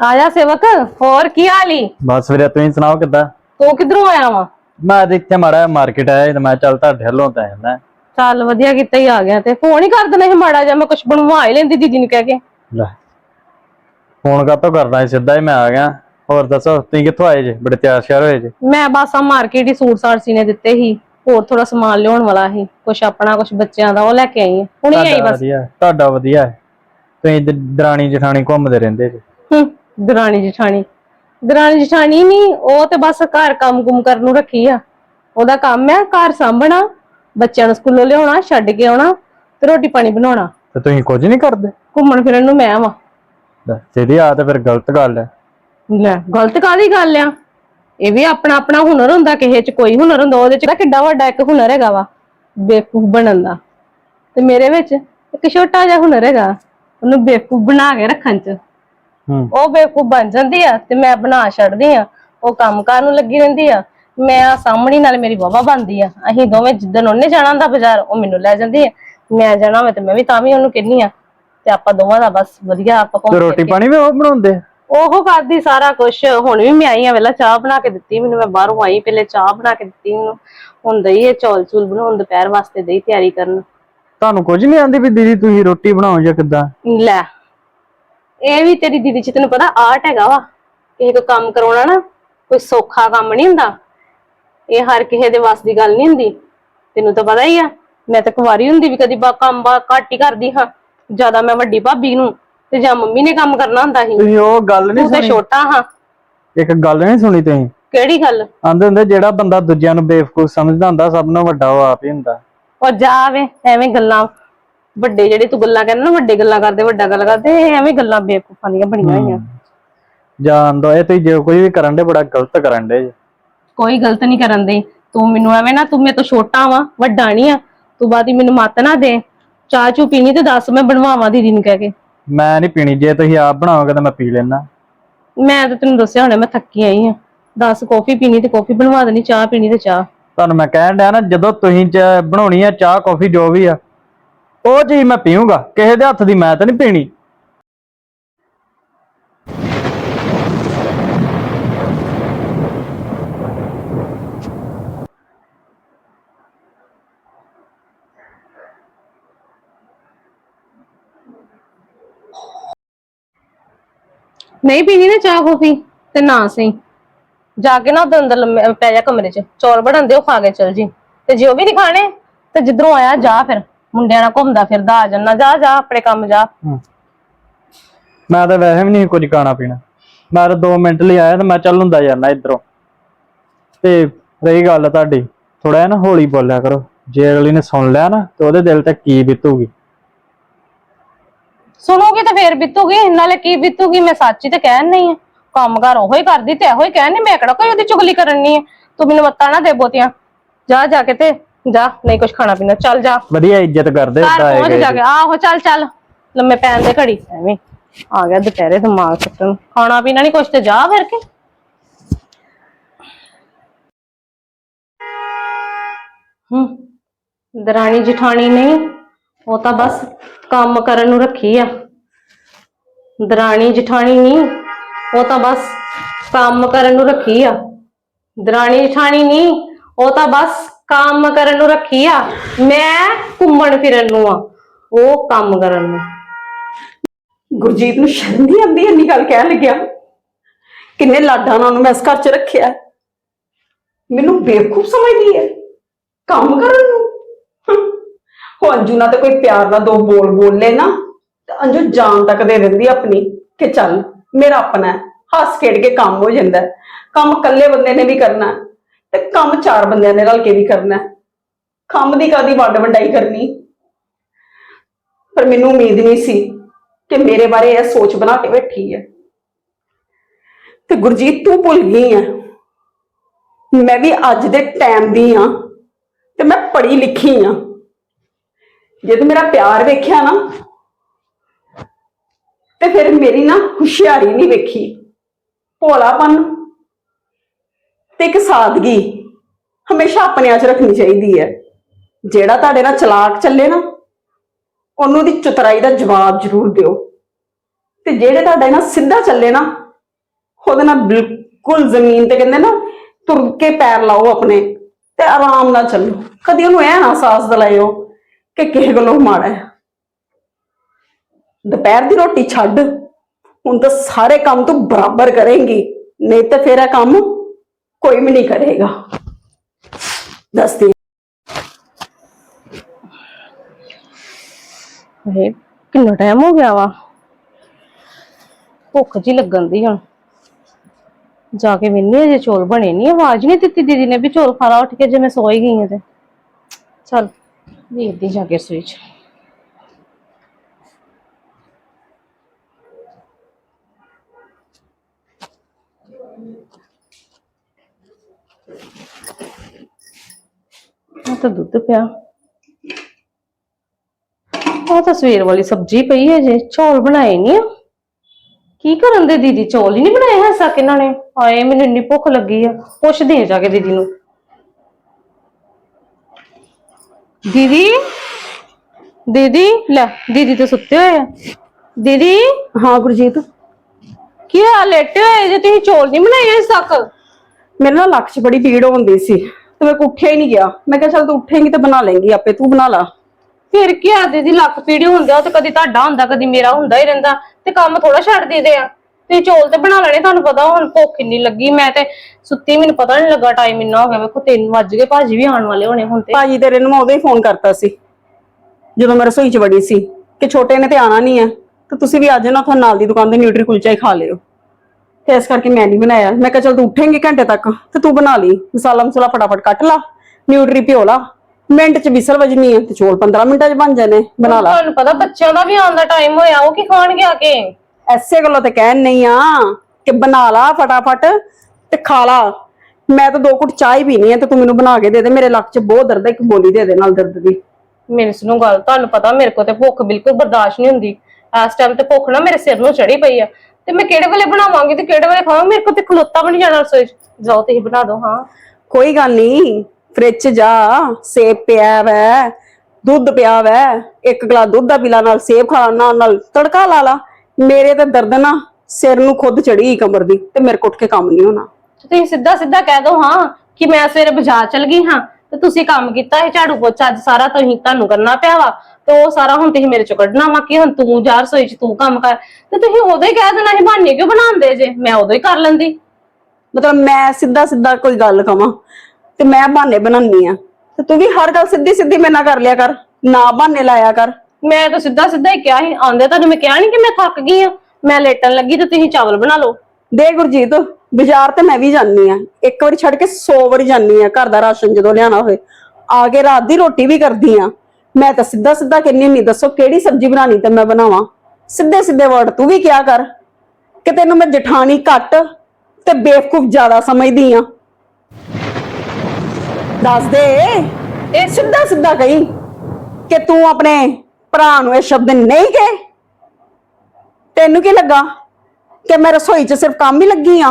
ਆਇਆ ਸੇਵਕ ਹੋਰ ਕੀ ਹਾਲ ਈ? ਬਸ ਵੀਰੇ ਤੁਸੀਂ ਸੁਣਾਓ ਕਿੱਦਾਂ? ਤੂੰ ਕਿੱਧਰੋਂ ਆਇਆ ਵਾ? ਮੈਂ ਤੇ ਇੱਥੇ ਮਾੜਾ ਮਾਰਕੀਟ ਆਇਆ ਤੇ ਮੈਂ ਚੱਲ ਤੁਹਾਡੇ ਹੱਲੋਂ ਤਾਂ ਆਇਆ ਮੈਂ। ਚੱਲ ਵਧੀਆ ਕੀਤਾ ਹੀ ਆ ਗਿਆ ਤੇ ਫੋਨ ਹੀ ਕਰ ਦੇਣਾ ਸੀ ਮਾੜਾ ਜਿਹਾ ਮੈਂ ਕੁਝ ਬਣਵਾ ਹੀ ਲੈਂਦੀ ਦੀਦੀ ਨੂੰ ਕਹਿ ਕੇ। ਲੈ ਫੋਨ ਕਾਤੋਂ ਕਰਦਾ ਸੀ ਸਿੱਧਾ ਹੀ ਮੈਂ ਆ ਗਿਆ। ਹੋਰ ਦੱਸੋ ਤੁਸੀਂ ਕਿੱਥੋਂ ਆਏ ਜੇ? ਬੜੇ ਤਿਆਰ ਸ਼ਿਆਰ ਹੋਏ ਜੇ? ਮੈਂ ਬਸ ਆ ਮਾਰਕੀਟ ਹੀ ਸੂਟ ਸਾਟ ਸੀਨੇ ਦਿੱਤੇ ਸੀ ਹੋਰ ਥੋੜਾ ਸਮਾਨ ਲਿਆਉਣ ਵਾਲਾ ਸੀ ਕੁਝ ਆਪਣਾ ਕੁਝ ਬੱਚਿਆਂ ਦਾ ਉਹ ਲੈ ਕੇ ਆਈ ਹਾਂ। ਹੁਣੇ ਆਈ ਤੁਹਾਡਾ ਬਸ। ਵਧੀਆ ਤੁਹਾਡਾ ਵਧੀਆ। ਹੈ। ਤੁਸੀਂ ਦ- ਦਰਾਣੀ ਜਠਾਣੀ ਘੁੰਮਦੇ ਰਹਿੰਦੇ ਜੇ। ਹੂੰ, ਦਰਾਣੀ ਜਠਾਣੀ। ਦਰਾਣੀ ਜਠਾਣੀ ਨਹੀਂ ਉਹ ਤੇ ਬਸ ਘਰ ਕੰਮ ਕੁਮ ਕਰਨ ਨੂੰ ਰੱਖੀ ਆ। ਉਹਦਾ ਕੰਮ ਹੈ ਘਰ ਸਾਂਭਣਾ ਬੱਚਿਆਂ ਨੂੰ ਸਕੂਲੋਂ ਲਿਆਉਣਾ ਛੱਡ ਕੇ ਆਉਣਾ ਤੇ ਰੋਟੀ ਪਾਣੀ ਬਣਾਉਣਾ। ਤੇ ਤੁਸੀਂ ਕੁਝ ਨਹੀਂ ਕਰਦੇ? ਘੁੰਮਣ ਫਿਰਨ ਨੂੰ ਮੈਂ ਵਾਂ। ਲੈ, ਸਿੱਧੀ ਆ ਤੇ ਫਿਰ ਗਲਤ ਗੱਲ ਹੈ। ਲੈ ਗਲਤ ਕਾਦੀ ਗੱਲ ਆ? ਇਹ ਵੀ ਆਪਣਾ ਆਪਣਾ ਹੁਨਰ ਹੁੰਦਾ ਕਿਸੇ ਚ ਕੋਈ ਹੁਨਰ ਹੁੰਦਾ ਉਹਦੇ ਚ ਕਿੱਡਾ ਵੱਡਾ ਇੱਕ ਹੁਨਰ ਹੈਗਾ ਵਾ ਬੇਵਕੂਫ ਬਣਨ ਦਾ। ਤੇ ਮੇਰੇ ਵਿੱਚ ਇੱਕ ਛੋਟਾ ਜਿਹਾ ਹੁਨਰ ਹੈਗਾ ਉਹਨੂੰ ਬੇਵਕੂਫ ਬਣਾ ਕੇ ਰੱਖਣ ਚ। ਹੂੰ। ਉਹ ਬੇਵਕੂਫ ਬਣ ਜਾਂਦੀ ਆ ਤੇ ਮੈਂ ਬਣਾ ਛੱਡਦੀ ਆ ਉਹ ਕੰਮ ਕਾਰ ਨੂੰ ਲੱਗੀ ਰਹਿੰਦੀ ਆ ਮੈਂ ਆ ਸਾਹਮਣੀ ਨਾਲ ਮੇਰੀ ਵਾਵਾ ਬਣਦੀ ਆ। ਅਸੀਂ ਦੋਵੇਂ ਜਿੱਦਣ ਉਹਨੇ ਜਾਣਾ ਹੁੰਦਾ ਬਾਜ਼ਾਰ ਉਹ ਮੈਨੂੰ ਲੈ ਜਾਂਦੀ ਆ। ਮੈਂ ਜਾਣਾ ਹੋਵੇ ਤੇ ਮੈਂ ਵੀ ਤਾਂ ਵੀ ਉਹਨੂੰ ਕਹਿੰਨੀ ਆ। ਤੇ ਆਪਾਂ ਦੋਵਾਂ ਦਾ ਬਸ ਵਧੀਆ ਆਪਾਂ ਤੇ ਘੁੰਮ ਫਿਰ ਰੋਟੀ ਕੇ- ਪਾਣੀ ਵੀ ਉਹ ਬਣਾਉਂਦੇ ਉਹ ਕਰਦੀ ਸਾਰਾ ਕੁਝ ਹੁਣ ਵੀ ਮੈਂ ਆਈ ਆ ਵੇਲਾ ਚਾਹ ਬਣਾ ਕੇ ਦਿੱਤੀ ਮੈਨੂੰ। ਮੈਂ ਬਾਹਰੋਂ ਆਈ ਪਹਿਲੇ ਚਾਹ ਬਣਾ ਕੇ ਦਿੱਤੀ ਮੈਨੂੰ। ਹੁਣ ਦਈ ਇਹ ਚੌਲ ਚੂਲ ਬਣਾਉਣ ਦੁਪਹਿਰ ਵਾਸਤੇ ਦਈ ਤਿਆਰੀ ਕਰਨ। ਤੁਹਾਨੂੰ ਕੁਝ ਨਹੀਂ ਆਂਦੀ ਵੀ ਦੀਦੀ ਤੁਸੀਂ ਰੋਟੀ ਬਣਾਓ ਜਾਂ ਕਿੱਦਾਂ? ਲੈ ਇਹ ਵੀ ਤੇਰੀ ਦੀਦੀ ਚ ਤੈਨੂੰ ਪਤਾ ਆਰਟ ਹੈਗਾ ਵਾ। ਕਿਸੇ ਕੋ ਕੰਮ ਕਰਾਉਣਾ ਨਾ ਕੋਈ ਸੌਖਾ ਕੰਮ ਨਹੀਂ ਹੁੰਦਾ। ਇਹ ਹਰ ਕਿਸੇ ਦੇ ਵੱਸ ਦੀ ਗੱਲ ਨਹੀਂ ਹੁੰਦੀ। ਤੈਨੂੰ ਤਾਂ ਪਤਾ ਹੀ ਆ ਮੈਂ ਤਾਂ ਕੁਵਾਰੀ ਹੁੰਦੀ ਵੀ ਕਦੀ ਬਾ ਕੰਮ ਬਾ ਘੱਟ ਹੀ ਕਰਦੀ ਹਾਂ। ਜ਼ਿਆਦਾ ਮੈਂ ਵੱਡੀ ਭਾਬੀ ਨੂੰ ਤੇ ਜਾਂ ਮੰਮੀ ਨੇ ਕੰਮ ਕਰਨਾ ਹੁੰਦਾ ਸੀ। ਤੁਸੀਂ ਉਹ ਗੱਲ ਨਹੀਂ ਤੂੰ ਤੇ ਸੁਣੀ? ਛੋਟਾ ਹਾਂ। ਇੱਕ ਗੱਲ ਨਹੀਂ ਸੁਣੀ ਤੁਸੀਂ? ਕਿਹੜੀ ਗੱਲ? ਆਂਦੇ ਹੁੰਦੇ ਜਿਹੜਾ ਬੰਦਾ ਦੂਜਿਆਂ ਨੂੰ ਬੇਵਕੂਫ ਸਮਝਦਾ ਹੁੰਦਾ ਸਭ ਨਾਲੋਂ ਵੱਡਾ ਉਹ ਆਪ ਹੀ ਹੁੰਦਾ। ਉਹ ਜਾ ਵੇ ਐਵੇਂ ਗੱਲਾਂ ਵੱਡੇ ਜਿਹੜੇ ਤੂੰ ਗੱਲਾਂ ਕਹਿੰਦਾ ਨਾ ਵੱਡੇ ਗੱਲਾਂ ਕਰਦੇ ਵੱਡਾ ਗੱਲ ਕਰਦੇ ਇਹ ਐਵੇਂ ਗੱਲਾਂ ਬੇਵਕੂਫਾਂ ਦੀਆਂ ਬਣੀਆਂ ਹੋਈਆਂ। ਜਾਣ ਦੋ ਇਹ ਤੁਸੀਂ ਜੇ ਕੋਈ ਵੀ ਕਰਨ ਦੇ ਬੜਾ ਗਲਤ ਕਰਨ ਦੇ ਕੋਈ ਗਲਤ ਨਹੀਂ ਕਰਨ ਦੇ। ਤੂੰ ਮੈਨੂੰ ਐਵੇਂ ਨਾ ਤੂੰ ਮੇਰੇ ਤੋਂ ਛੋਟਾ ਵਾ ਵੱਡਾ ਨਹੀਂ ਆ। ਤੂੰ ਬਾਦੀ ਮੈਨੂੰ ਮੱਤ ਨਾ ਦੇ। ਚਾਹ ਚੂ ਪੀਣੀ ਤੇ ਦੱਸ ਮੈਂ ਬਣਵਾਵਾਂ ਦੀਦੀ ਨੂੰ ਕਹਿ ਕੇ। ਮੈਂ ਨਹੀਂ ਪੀਣੀ ਜੇ ਤੁਸੀਂ ਆਪ ਬਣਾਓਗੇ ਤਾਂ ਮੈਂ ਪੀ ਲੈਣਾ ਮੈਂ ਤਾਂ ਤੈਨੂੰ ਦੱਸਿਆ ਹੋਣਾ ਮੈਂ ਥੱਕੀ ਆਈ ਆ। ਦੱਸ ਕੌਫੀ ਪੀਣੀ ਤੇ ਕੌਫੀ ਬਣਵਾ ਦੇਣੀ ਚਾਹ ਪੀਣੀ ਤੇ ਚਾਹ। ਤੁਹਾਨੂੰ ਮੈਂ ਕਹਿਣ ਡਿਆ ਨਾ ਜਦੋਂ ਤੁਸੀਂ ਚ ਬਣਾਉਣੀ ਆ ਚਾਹ ਕੌਫੀ ਜੋ ਵੀ ਆ ਉਹ ਚੀਜ਼ ਮੈਂ ਪੀਊਂਗਾ। ਕਿਸੇ ਦੇ ਹੱਥ ਦੀ ਮੈਂ ਤਾਂ ਨਹੀਂ ਪੀਣੀ। ਨਹੀਂ ਪੀਣੀ ਨਾ ਚਾਹ ਕੌਫੀ ਤੇ ਨਾ ਸਹੀ। ਜਾ ਕੇ ਨਾ ਉਹਦੇ ਅੰਦਰ ਲੰਮੇ ਪੈ ਜਾ ਕਮਰੇ 'ਚ ਚੌਲ ਬਣਾਉਂਦੇ ਉਹ ਖਾ ਕੇ ਚਲ ਜੀ। ਤੇ ਜੇ ਉਹ ਵੀ ਨਹੀਂ ਖਾਣੇ ਤੇ ਜਿੱਧਰੋਂ ਆਇਆ ਜਾ ਫਿਰ। ਮੁੰਡਿਆਂ ਨਾਲ ਘੁੰਮਦਾ ਫਿਰਦਾ ਆ ਜਾਣਾ ਜਾ ਜਾ ਆਪਣੇ ਕੰਮ ਜਾ। ਮੈਂ ਤਾਂ ਵੈਸੇ ਵੀ ਨਹੀਂ ਕੁਝ ਖਾਣਾ ਪੀਣਾ। ਮੈਂ ਤਾਂ 2 ਮਿੰਟ ਲਈ ਆਇਆ ਤੇ ਮੈਂ ਚੱਲ ਹੁੰਦਾ ਜਾਣਾ ਇਧਰੋਂ। ਤੇ ਰਹੀ ਗੱਲ ਤੁਹਾਡੀ ਥੋੜਾ ਜਿਹਾ ਨਾ ਹੌਲੀ ਬੋਲਿਆ ਕਰੋ। ਜੇ ਅਗਲੀ ਨੇ ਸੁਣ ਲਿਆ ਨਾ ਤੇ ਉਹਦੇ ਦਿਲ ਤੇ ਕੀ ਬੀਤੂਗੀ। ਸੁਣੋਗੇ ਤਾਂ ਫੇਰ ਬੀਤੂਗੀ ਨਾਲੇ ਕੀ ਬੀਤੂਗੀ ਮੈਂ ਸੱਚ ਹੀ ਤੇ ਕਹਿਣ ਨਹੀਂ ਆ ਕੰਮਕਾਰ ਉਹੋ ਹੀ ਕਰਦੀ ਤੇ ਇਹੋ ਹੀ ਕਹਿਣ ਨਹੀਂ ਮੈਂ ਕਿਹੜਾ ਕੋਈ ਉਹਦੀ ਚੁਗਲੀ ਕਰਨੀ ਹੈ। ਤੂੰ ਮੈਨੂੰ ਮੱਤਾਂ ਨਾ ਦੇ ਬੋਤੀਆਂ ਜਾ ਜਾ ਕੇ ਤੇ ਜਾ ਨਹੀਂ ਕੁਝ ਖਾਣਾ ਪੀਣਾ ਚੱਲ ਜਾ। ਵਧੀਆ ਇੱਜ਼ਤ ਕਰਦੇ ਘਰ ਪਹੁੰਚ ਜਾ ਕੇ। ਆਹੋ ਚੱਲ ਚੱਲ। ਲੰਮੇ ਪੈਣ ਦੇ ਘੜੀ। ਐਵੇਂ ਆ ਗਿਆ ਦੁਪਹਿਰੇ ਦਿਮਾਗ ਸੱਟਣ। ਖਾਣਾ ਪੀਣਾ ਨਹੀਂ ਕੁਛ ਤੇ ਜਾ ਫਿਰ ਕੇ। ਹੂੰ। ਦਰਾਣੀ ਜਠਾਣੀ ਨਹੀਂ। ਉਹ ਤਾਂ ਬਸ ਕੰਮ ਕਰਨ ਨੂੰ ਰੱਖੀ ਆ। ਦਰਾਣੀ, ਜਠਾਣੀ ਨਹੀਂ ਉਹ ਤਾਂ ਬਸ ਕੰਮ ਕਰਨ ਨੂੰ ਰੱਖੀ ਆ। ਦਰਾਣੀ, ਜਠਾਣੀ ਨਹੀਂ ਉਹ ਤਾਂ ਬਸ ਕੰਮ ਕਰਨ ਨੂੰ ਰੱਖੀ ਆ। ਮੈਂ ਘੁੰਮਣ ਫਿਰਨ ਨੂੰ ਆ, ਉਹ ਕੰਮ ਕਰਨ ਨੂੰ। ਗੁਰਜੀਤ ਨੂੰ ਸ਼ਰਮ ਨਹੀਂ ਆਉਂਦੀ ਇੰਨੀ ਗੱਲ ਕਹਿਣ ਲੱਗਿਆ? ਕਿੰਨੇ ਲਾਡਾਂ ਨਾਲ ਉਹਨੂੰ ਮੈਂ ਇਸ ਘਰ 'ਚ ਰੱਖਿਆ। ਮੈਨੂੰ ਬੇਵਕੂਫ ਸਮਝਦੀ ਹੈ। ਕੰਮ ਕਰਨ ਨੂੰ। ਉਹ ਅੰਜੂ ਨਾਲ ਤਾਂ ਕੋਈ ਪਿਆਰ ਨਾਲ ਦੋ ਬੋਲ ਬੋਲ ਲੈ ਨਾ ਤੇ ਅੰਜੂ ਜਾਨ ਤੱਕ ਦੇ ਦਿੰਦੀ ਆਪਣੀ ਕਿ ਚੱਲ ਮੇਰਾ ਆਪਣਾ ਹੈ ਹੱਸ ਖੇਡ ਕੇ ਕੰਮ ਹੋ ਜਾਂਦਾ ਹੈ। ਕੰਮ ਇਕੱਲੇ ਬੰਦੇ ਨੇ ਵੀ ਕਰਨਾ ਹੈ, ਤੇ ਕੰਮ ਚਾਰ ਬੰਦਿਆਂ ਨੇ ਰਲ ਕੇ ਵੀ ਕਰਨਾ ਹੈ। ਕੰਮ ਦੀ ਕਾਦੀ ਵੰਡ ਵੰਡਾਈ ਕਰਨੀ ਪਰ ਮੈਨੂੰ ਉਮੀਦ ਨਹੀਂ ਸੀ ਕਿ ਮੇਰੇ ਬਾਰੇ ਇਹ ਸੋਚ ਬਣਾ ਕੇ ਬੈਠੀ ਹੈ ਤੇ ਗੁਰਜੀਤ ਤੂੰ ਭੁੱਲ ਗਈ ਹੈ ਮੈਂ ਵੀ ਅੱਜ ਦੇ ਟਾਈਮ ਦੀ ਆ ਤੇ ਮੈਂ ਪੜ੍ਹੀ ਲਿਖੀ ਆ ਜੇ ਤੂੰ ਮੇਰਾ ਪਿਆਰ ਵੇਖਿਆ ਨਾ, ਤੇ ਫਿਰ ਮੇਰੀ ਨਾ ਹੁਸ਼ਿਆਰੀ ਨਹੀਂ ਵੇਖੀ। ਭੋਲਾਪਨ ਤੇ ਇੱਕ ਸਾਦਗੀ ਹਮੇਸ਼ਾ ਆਪਣੇ ਆਪ 'ਚ ਰੱਖਣੀ ਚਾਹੀਦੀ ਹੈ। ਜਿਹੜਾ ਤੁਹਾਡੇ ਨਾਲ ਚਲਾਕ ਚੱਲੇ ਨਾ, ਉਹਨੂੰ ਦੀ ਚਤਰਾਈ ਦਾ ਜਵਾਬ ਜ਼ਰੂਰ ਦਿਓ। ਤੇ ਜਿਹੜੇ ਤੁਹਾਡੇ ਨਾਲ ਸਿੱਧਾ ਚੱਲੇ ਨਾ, ਉਹਦੇ ਨਾਲ ਬਿਲਕੁਲ ਜ਼ਮੀਨ ਤੇ ਕਹਿੰਦੇ ਨਾ, ਤੁਰ ਕੇ ਪੈਰ ਲਾਓ ਆਪਣੇ ਤੇ ਆਰਾਮ ਨਾਲ ਚੱਲੋ। ਕਦੀ ਉਹਨੂੰ ਐ ਨਾ ਸਾਹਸ ਦਿਲਾਇਓ ਕਿ ਕਿਸੇ ਕੋਲੋਂ ਮਾੜਾ ਹੈ। ਦੁਪਹਿਰ ਦੀ ਰੋਟੀ ਛੱਡ, ਹੁਣ ਤਾਂ ਸਾਰੇ ਕੰਮ ਤੂੰ ਬਰਾਬਰ ਕਰੇਂਗੀ, ਨਹੀਂ ਤਾਂ ਫਿਰ ਇਹ ਕੰਮ ਕੋਈ ਵੀ ਨਹੀਂ ਕਰੇਗਾ। ਦੱਸਦੀ ਇਹ ਕਿੰਨਾ ਟਾਈਮ ਹੋ ਗਿਆ ਵਾ? ਭੁੱਖ ਜੀ ਲੱਗਣ ਦੀ ਹੁਣ। ਜਾ ਕੇ ਮੈਨੇ ਅਜੇ ਚੋਲ ਬਣੇ ਨਹੀਂ ਆਵਾਜ਼ ਨਹੀਂ ਦਿੱਤੀ ਦੀਦੀ ਨੇ ਵੀ ਚੋਲ ਖਾ ਉੱਠ ਕੇ, ਜੇ ਮੈਂ ਸੋ ਗਈ ਹਾਂ ਤੇ। ਚਲ। ਵੇਖਦੀ ਜਾ ਕੇ ਰਸੋਈ ਚ ਉਹ ਤਾਂ ਦੁੱਧ ਪਿਆ ਉਹ ਤਾਂ ਸਵੇਰ ਵਾਲੀ ਸਬਜ਼ੀ ਪਈ ਹੈ ਜੇ ਚੌਲ ਬਣਾਏ ਨਹੀਂ ਆ ਕੀ ਕਰਨ ਦੇ ਦੀਦੀ ਚੌਲ ਹੀ ਨਹੀਂ ਬਣਾਏ ਹੈ ਸਕ ਇਹਨਾਂ ਨੇ ਹਾਏ ਮੈਨੂੰ ਇੰਨੀ ਭੁੱਖ ਲੱਗੀ ਆ ਪੁੱਛਦੇ ਆ ਜਾ ਕੇ ਦੀਦੀ ਨੂੰ ਦੀਦੀ ਦੀਦੀ ਲੈ ਦੀਦੀ ਤੇ ਸੁੱਤੇ ਹੋਏ ਆ। ਦੀਦੀ ਹਾਂ ਗੁਰਜੀਤ। ਕੀ ਹਾਲ ਲੇਟੇ ਹੋਏ ਜੇ ਤੁਸੀਂ ਚੌਲ ਨਹੀਂ ਬਣਾਏ ਹਜੇ ਤੱਕ? ਮੇਰੇ ਨਾਲ ਲੱਕ 'ਚ ਬੜੀ ਪੀੜ ਹੁੰਦੀ ਸੀ ਤੇ ਮੈਂ ਉੱਠਿਆ ਹੀ ਨਹੀਂ ਗਿਆ। ਮੈਂ ਕਿਹਾ ਚੱਲ ਤੂੰ ਉੱਠੇਂਗੀ ਤੇ ਬਣਾ ਲੇਂਗੀ ਆਪੇ ਤੂੰ ਬਣਾ ਲਾ। ਫਿਰ ਕੀ ਆ ਦੀਦੀ ਲੱਕ ਪੀੜੀ ਹੁੰਦਾ ਤੇ ਕਦੀ ਤੁਹਾਡਾ ਹੁੰਦਾ ਕਦੀ ਮੇਰਾ ਹੁੰਦਾ ਹੀ ਰਹਿੰਦਾ। ਤੇ ਕੰਮ ਥੋੜਾ ਛੱਡ ਦੇਦੇ ਆ। ਤੇ ਚੌਲ ਤੇ ਬਣਾ ਲੈਣੇ ਤੁਹਾਨੂੰ ਪਤਾ ਹੁਣ ਭੁੱਖ ਇੰਨੀ ਲੱਗੀ ਮੈਂ ਤੇ ਸੁੱਤੀ ਮੈਨੂੰ ਪਤਾ ਨਹੀਂ ਲੱਗਾ ਟਾਈਮ ਇੰਨਾ ਹੋ ਗਿਆ ਵੇਖੋ 3 ਵੱਜ ਗਏ ਭਾਜੀ ਵੀ ਆਉਣ ਵਾਲੇ ਹੋਣੇ ਹੁਣ ਤੇ। ਭਾਜੀ ਤੇਰੇ ਨੂੰ ਮੈਂ ਉਦੋਂ ਹੀ ਫੋਨ ਕਰਤਾ ਸੀ ਜਦੋਂ ਮੈਂ ਰਸੋਈ 'ਚ ਵੜੀ ਸੀ ਕਿ ਛੋਟੇ ਨੇ ਤੇ ਆਣਾ ਨਹੀਂ ਹੈ ਤੇ ਤੁਸੀਂ ਵੀ ਆ ਜਾਣਾ ਤੁਹਾਨੂੰ ਨਾਲ ਦੀ ਦੁਕਾਨ ਤੇ ਨਿਊਟਰੀ ਕੁਲਚਾ ਹੀ ਖਾ ਲਿਓ। ਤੇ ਇਸ ਕਰਕੇ ਮੈਂ ਨਹੀਂ ਬਣਾਇਆ। ਮੈਂ ਕਿਹਾ ਚੱਲ ਤੂੰ ਉੱਠੇਂਗੀ ਘੰਟੇ ਤੱਕ ਤੇ ਤੂੰ ਬਣਾ ਲਈ ਮਸਾਲਾ ਮਸੂਲਾ ਫਟਾਫਟ ਕੱਟ ਲਾ ਨਿਊਟਰੀ ਭਿਓ ਲਾ ਮਿੰਟ 'ਚ ਵਿਸਲ ਵਜਣੀ ਹੈ ਤੇ ਚੋਲ 15 ਮਿੰਟਾਂ 'ਚ ਬਣ ਜਾਣੇ ਬਣਾ ਲਾ। ਤੁਹਾਨੂੰ ਪਤਾ ਬੱਚਿਆਂ ਦਾ ਵੀ ਆਉਣ ਦਾ ਟਾਈਮ ਹੋਇਆ ਉਹ ਕੀ ਖਾਣਗੇ ਆ ਕੇ? ਐਸੇ ਗੱਲੋਂ ਤੇ ਕਹਿਣ ਨਹੀਂ ਆ ਕਿ ਬਣਾ ਲਾ ਫਟਾਫਟ ਤੇ ਖਾ ਲਾ। ਮੈਂ ਤਾਂ ਦੋ ਘੁੱਟ ਚਾਹ ਹੀ ਪੀਣੀ ਹੈ ਤੇ ਤੂੰ ਮੈਨੂੰ ਬਣਾ ਕੇ ਦੇ ਦੇ। ਮੇਰੇ ਲੱਕ 'ਚ ਬਹੁਤ ਦਰਦ ਹੈ ਇੱਕ ਗੋਲੀ ਦੇ ਦੇ ਨਾਲ ਦਰਦ ਦੀ। ਮੇਰੀ ਸੁਣੋ ਗੱਲ ਤੁਹਾਨੂੰ ਪਤਾ ਮੇਰੇ ਕੋ ਤੇ ਭੁੱਖ ਬਿਲਕੁਲ ਬਰਦਾਸ਼ਤ ਨਹੀਂ ਹੁੰਦੀ। ਇਸ ਟਾਈਮ ਤੇ ਭੁੱਖ ਨਾ ਮੇਰੇ ਸਿਰ ਨੂੰ ਚੜੀ ਪਈ ਆ। ਤੇ ਮੈਂ ਕਿਹੜੇ ਵੇਲੇ ਬਣਾਵਾਂਗੀ ਤੇ ਕਿਹੜੇ ਵੇਲੇ ਖਾਵਾਂਗੀ ਮੇਰੇ ਕੋ ਤੇ ਖਲੋਤਾ ਵੀ ਨਹੀਂ ਜਾਣਾ ਰਸੋਈ 'ਚ। ਜਾਓ ਤੁਸੀਂ ਬਣਾ ਦਿਓ ਹਾਂ। ਕੋਈ ਗੱਲ ਨਹੀਂ ਫ੍ਰਿਜ 'ਚ ਜਾ ਸੇਬ ਪਿਆ ਵੈ ਦੁੱਧ ਪਿਆ ਵੈ ਇੱਕ ਗਲਾਸ ਦੁੱਧ ਦਾ ਪੀਲਾ ਨਾਲ ਸੇਬ ਖਾ ਨਾਲ ਨਾਲ ਤੜਕਾ ਲਾ ਲਾ। ਮੇਰੇ ਤੇ ਦਰਦ ਨਾ ਸਿਰ ਨੂੰ ਖੁਦ ਚੜੀ ਕਮਰ ਦੀ ਤੇ ਮੇਰੇ ਕੋਲ ਉੱਠ ਕੇ ਕੰਮ ਨਹੀਂ ਹੋਣਾ। ਤੁਸੀਂ ਸਿੱਧਾ ਸਿੱਧਾ ਕਹਿ ਦਿਓ ਹਾਂ ਕਿ ਮੈਂ ਸਵੇਰੇ ਬਾਜ਼ਾਰ ਚਲ ਗਈ ਹਾਂ ਤੇ ਤੁਸੀਂ ਕੰਮ ਕੀਤਾ ਹੈ ਝਾੜੂ ਪੋਚਾ ਅੱਜ ਸਾਰਾ ਤੁਸੀਂ ਤੁਹਾਨੂੰ ਕਰਨਾ ਪਿਆ ਵਾ ਤੇ ਉਹ ਸਾਰਾ ਹੁਣ ਤੁਸੀਂ ਮੇਰੇ ਚੋਂ ਕੱਢਣਾ ਵਾ ਕਿ ਹੁਣ ਤੂੰ ਜਾ ਰਸੋਈ 'ਚ ਤੂੰ ਕੰਮ ਕਰ। ਤੇ ਤੁਸੀਂ ਉਦੋਂ ਹੀ ਕਹਿ ਦੇਣਾ ਸੀ ਬਹਾਨੇ ਕਿਉਂ ਬਣਾਉਂਦੇ ਜੇ? ਮੈਂ ਉਦੋਂ ਹੀ ਕਰ ਲੈਂਦੀ। ਮਤਲਬ ਮੈਂ ਸਿੱਧਾ ਸਿੱਧਾ ਕੋਈ ਗੱਲ ਕਵਾਂ ਤੇ ਮੈਂ ਬਹਾਨੇ ਬਣਾਉਣੀ ਆ ਤੇ ਤੂੰ ਵੀ ਹਰ ਗੱਲ ਸਿੱਧੀ ਸਿੱਧੀ ਮੇਰੇ ਨਾਲ ਕਰ ਲਿਆ ਕਰ ਨਾ ਬਹਾਨੇ ਲਾਇਆ ਕਰ। ਮੈਂ ਤਾਂ ਸਿੱਧਾ ਸਿੱਧਾ ਹੀ ਕਿਹਾ ਸੀ ਆਂਦੇ ਤੁਹਾਨੂੰ ਮੈਂ ਕਿਹਾ ਨਹੀਂ ਕਿ ਮੈਂ ਥੱਕ ਗਈ ਆ ਮੈਂ ਲੇਟਣ ਲੱਗੀ ਤੇ ਤੁਸੀਂ ਚਾਵਲ ਬਣਾ ਲਓ। ਦੇ ਗੁਰਜੀਤ, ਬਾਜ਼ਾਰ ਤੇ ਮੈਂ ਵੀ ਜਾਂਦੀ ਆ ਇੱਕ ਵਾਰੀ ਛੱਡ ਕੇ 100 ਵਾਰੀ ਜਾਂਦੀ ਆ ਘਰ ਦਾ ਰਾਸ਼ਨ ਜਦੋਂ ਲਿਆਣਾ ਹੋਵੇ। ਆ ਕੇ ਰਾਤ ਦੀ ਰੋਟੀ ਵੀ ਕਰਦੀ ਆ ਮੈਂ ਤਾਂ ਸਿੱਧਾ ਸਿੱਧਾ ਕਹਿੰਨੀ ਨਹੀਂ ਦੱਸੋ ਕਿਹੜੀ ਸਬਜ਼ੀ ਬਣਾਣੀ ਤੇ ਮੈਂ ਬਣਾਵਾਂ। ਸਿੱਧੇ ਸਿੱਧੇ ਵਰਡ ਤੂੰ ਵੀ ਕਿਹਾ ਕਰ ਕਿ ਤੈਨੂੰ ਮੈਂ ਜਠਾਣੀ ਘੱਟ ਤੇ ਬੇਵਕੂਫ ਜ਼ਿਆਦਾ ਸਮਝਦੀ ਆ ਦੱਸ ਦੇ। ਇਹ ਸਿੱਧਾ ਸਿੱਧਾ ਕਹੀ ਕਿ ਤੂੰ ਆਪਣੇ ਭਰਾ ਨੂੰ ਇਹ ਸ਼ਬਦ ਨਹੀਂ ਕਹੇ ਤੈਨੂੰ ਕੀ ਲੱਗਾ ਕਿ ਮੈਂ ਰਸੋਈ 'ਚ ਸਿਰਫ ਕੰਮ ਹੀ ਲੱਗੀ ਆ?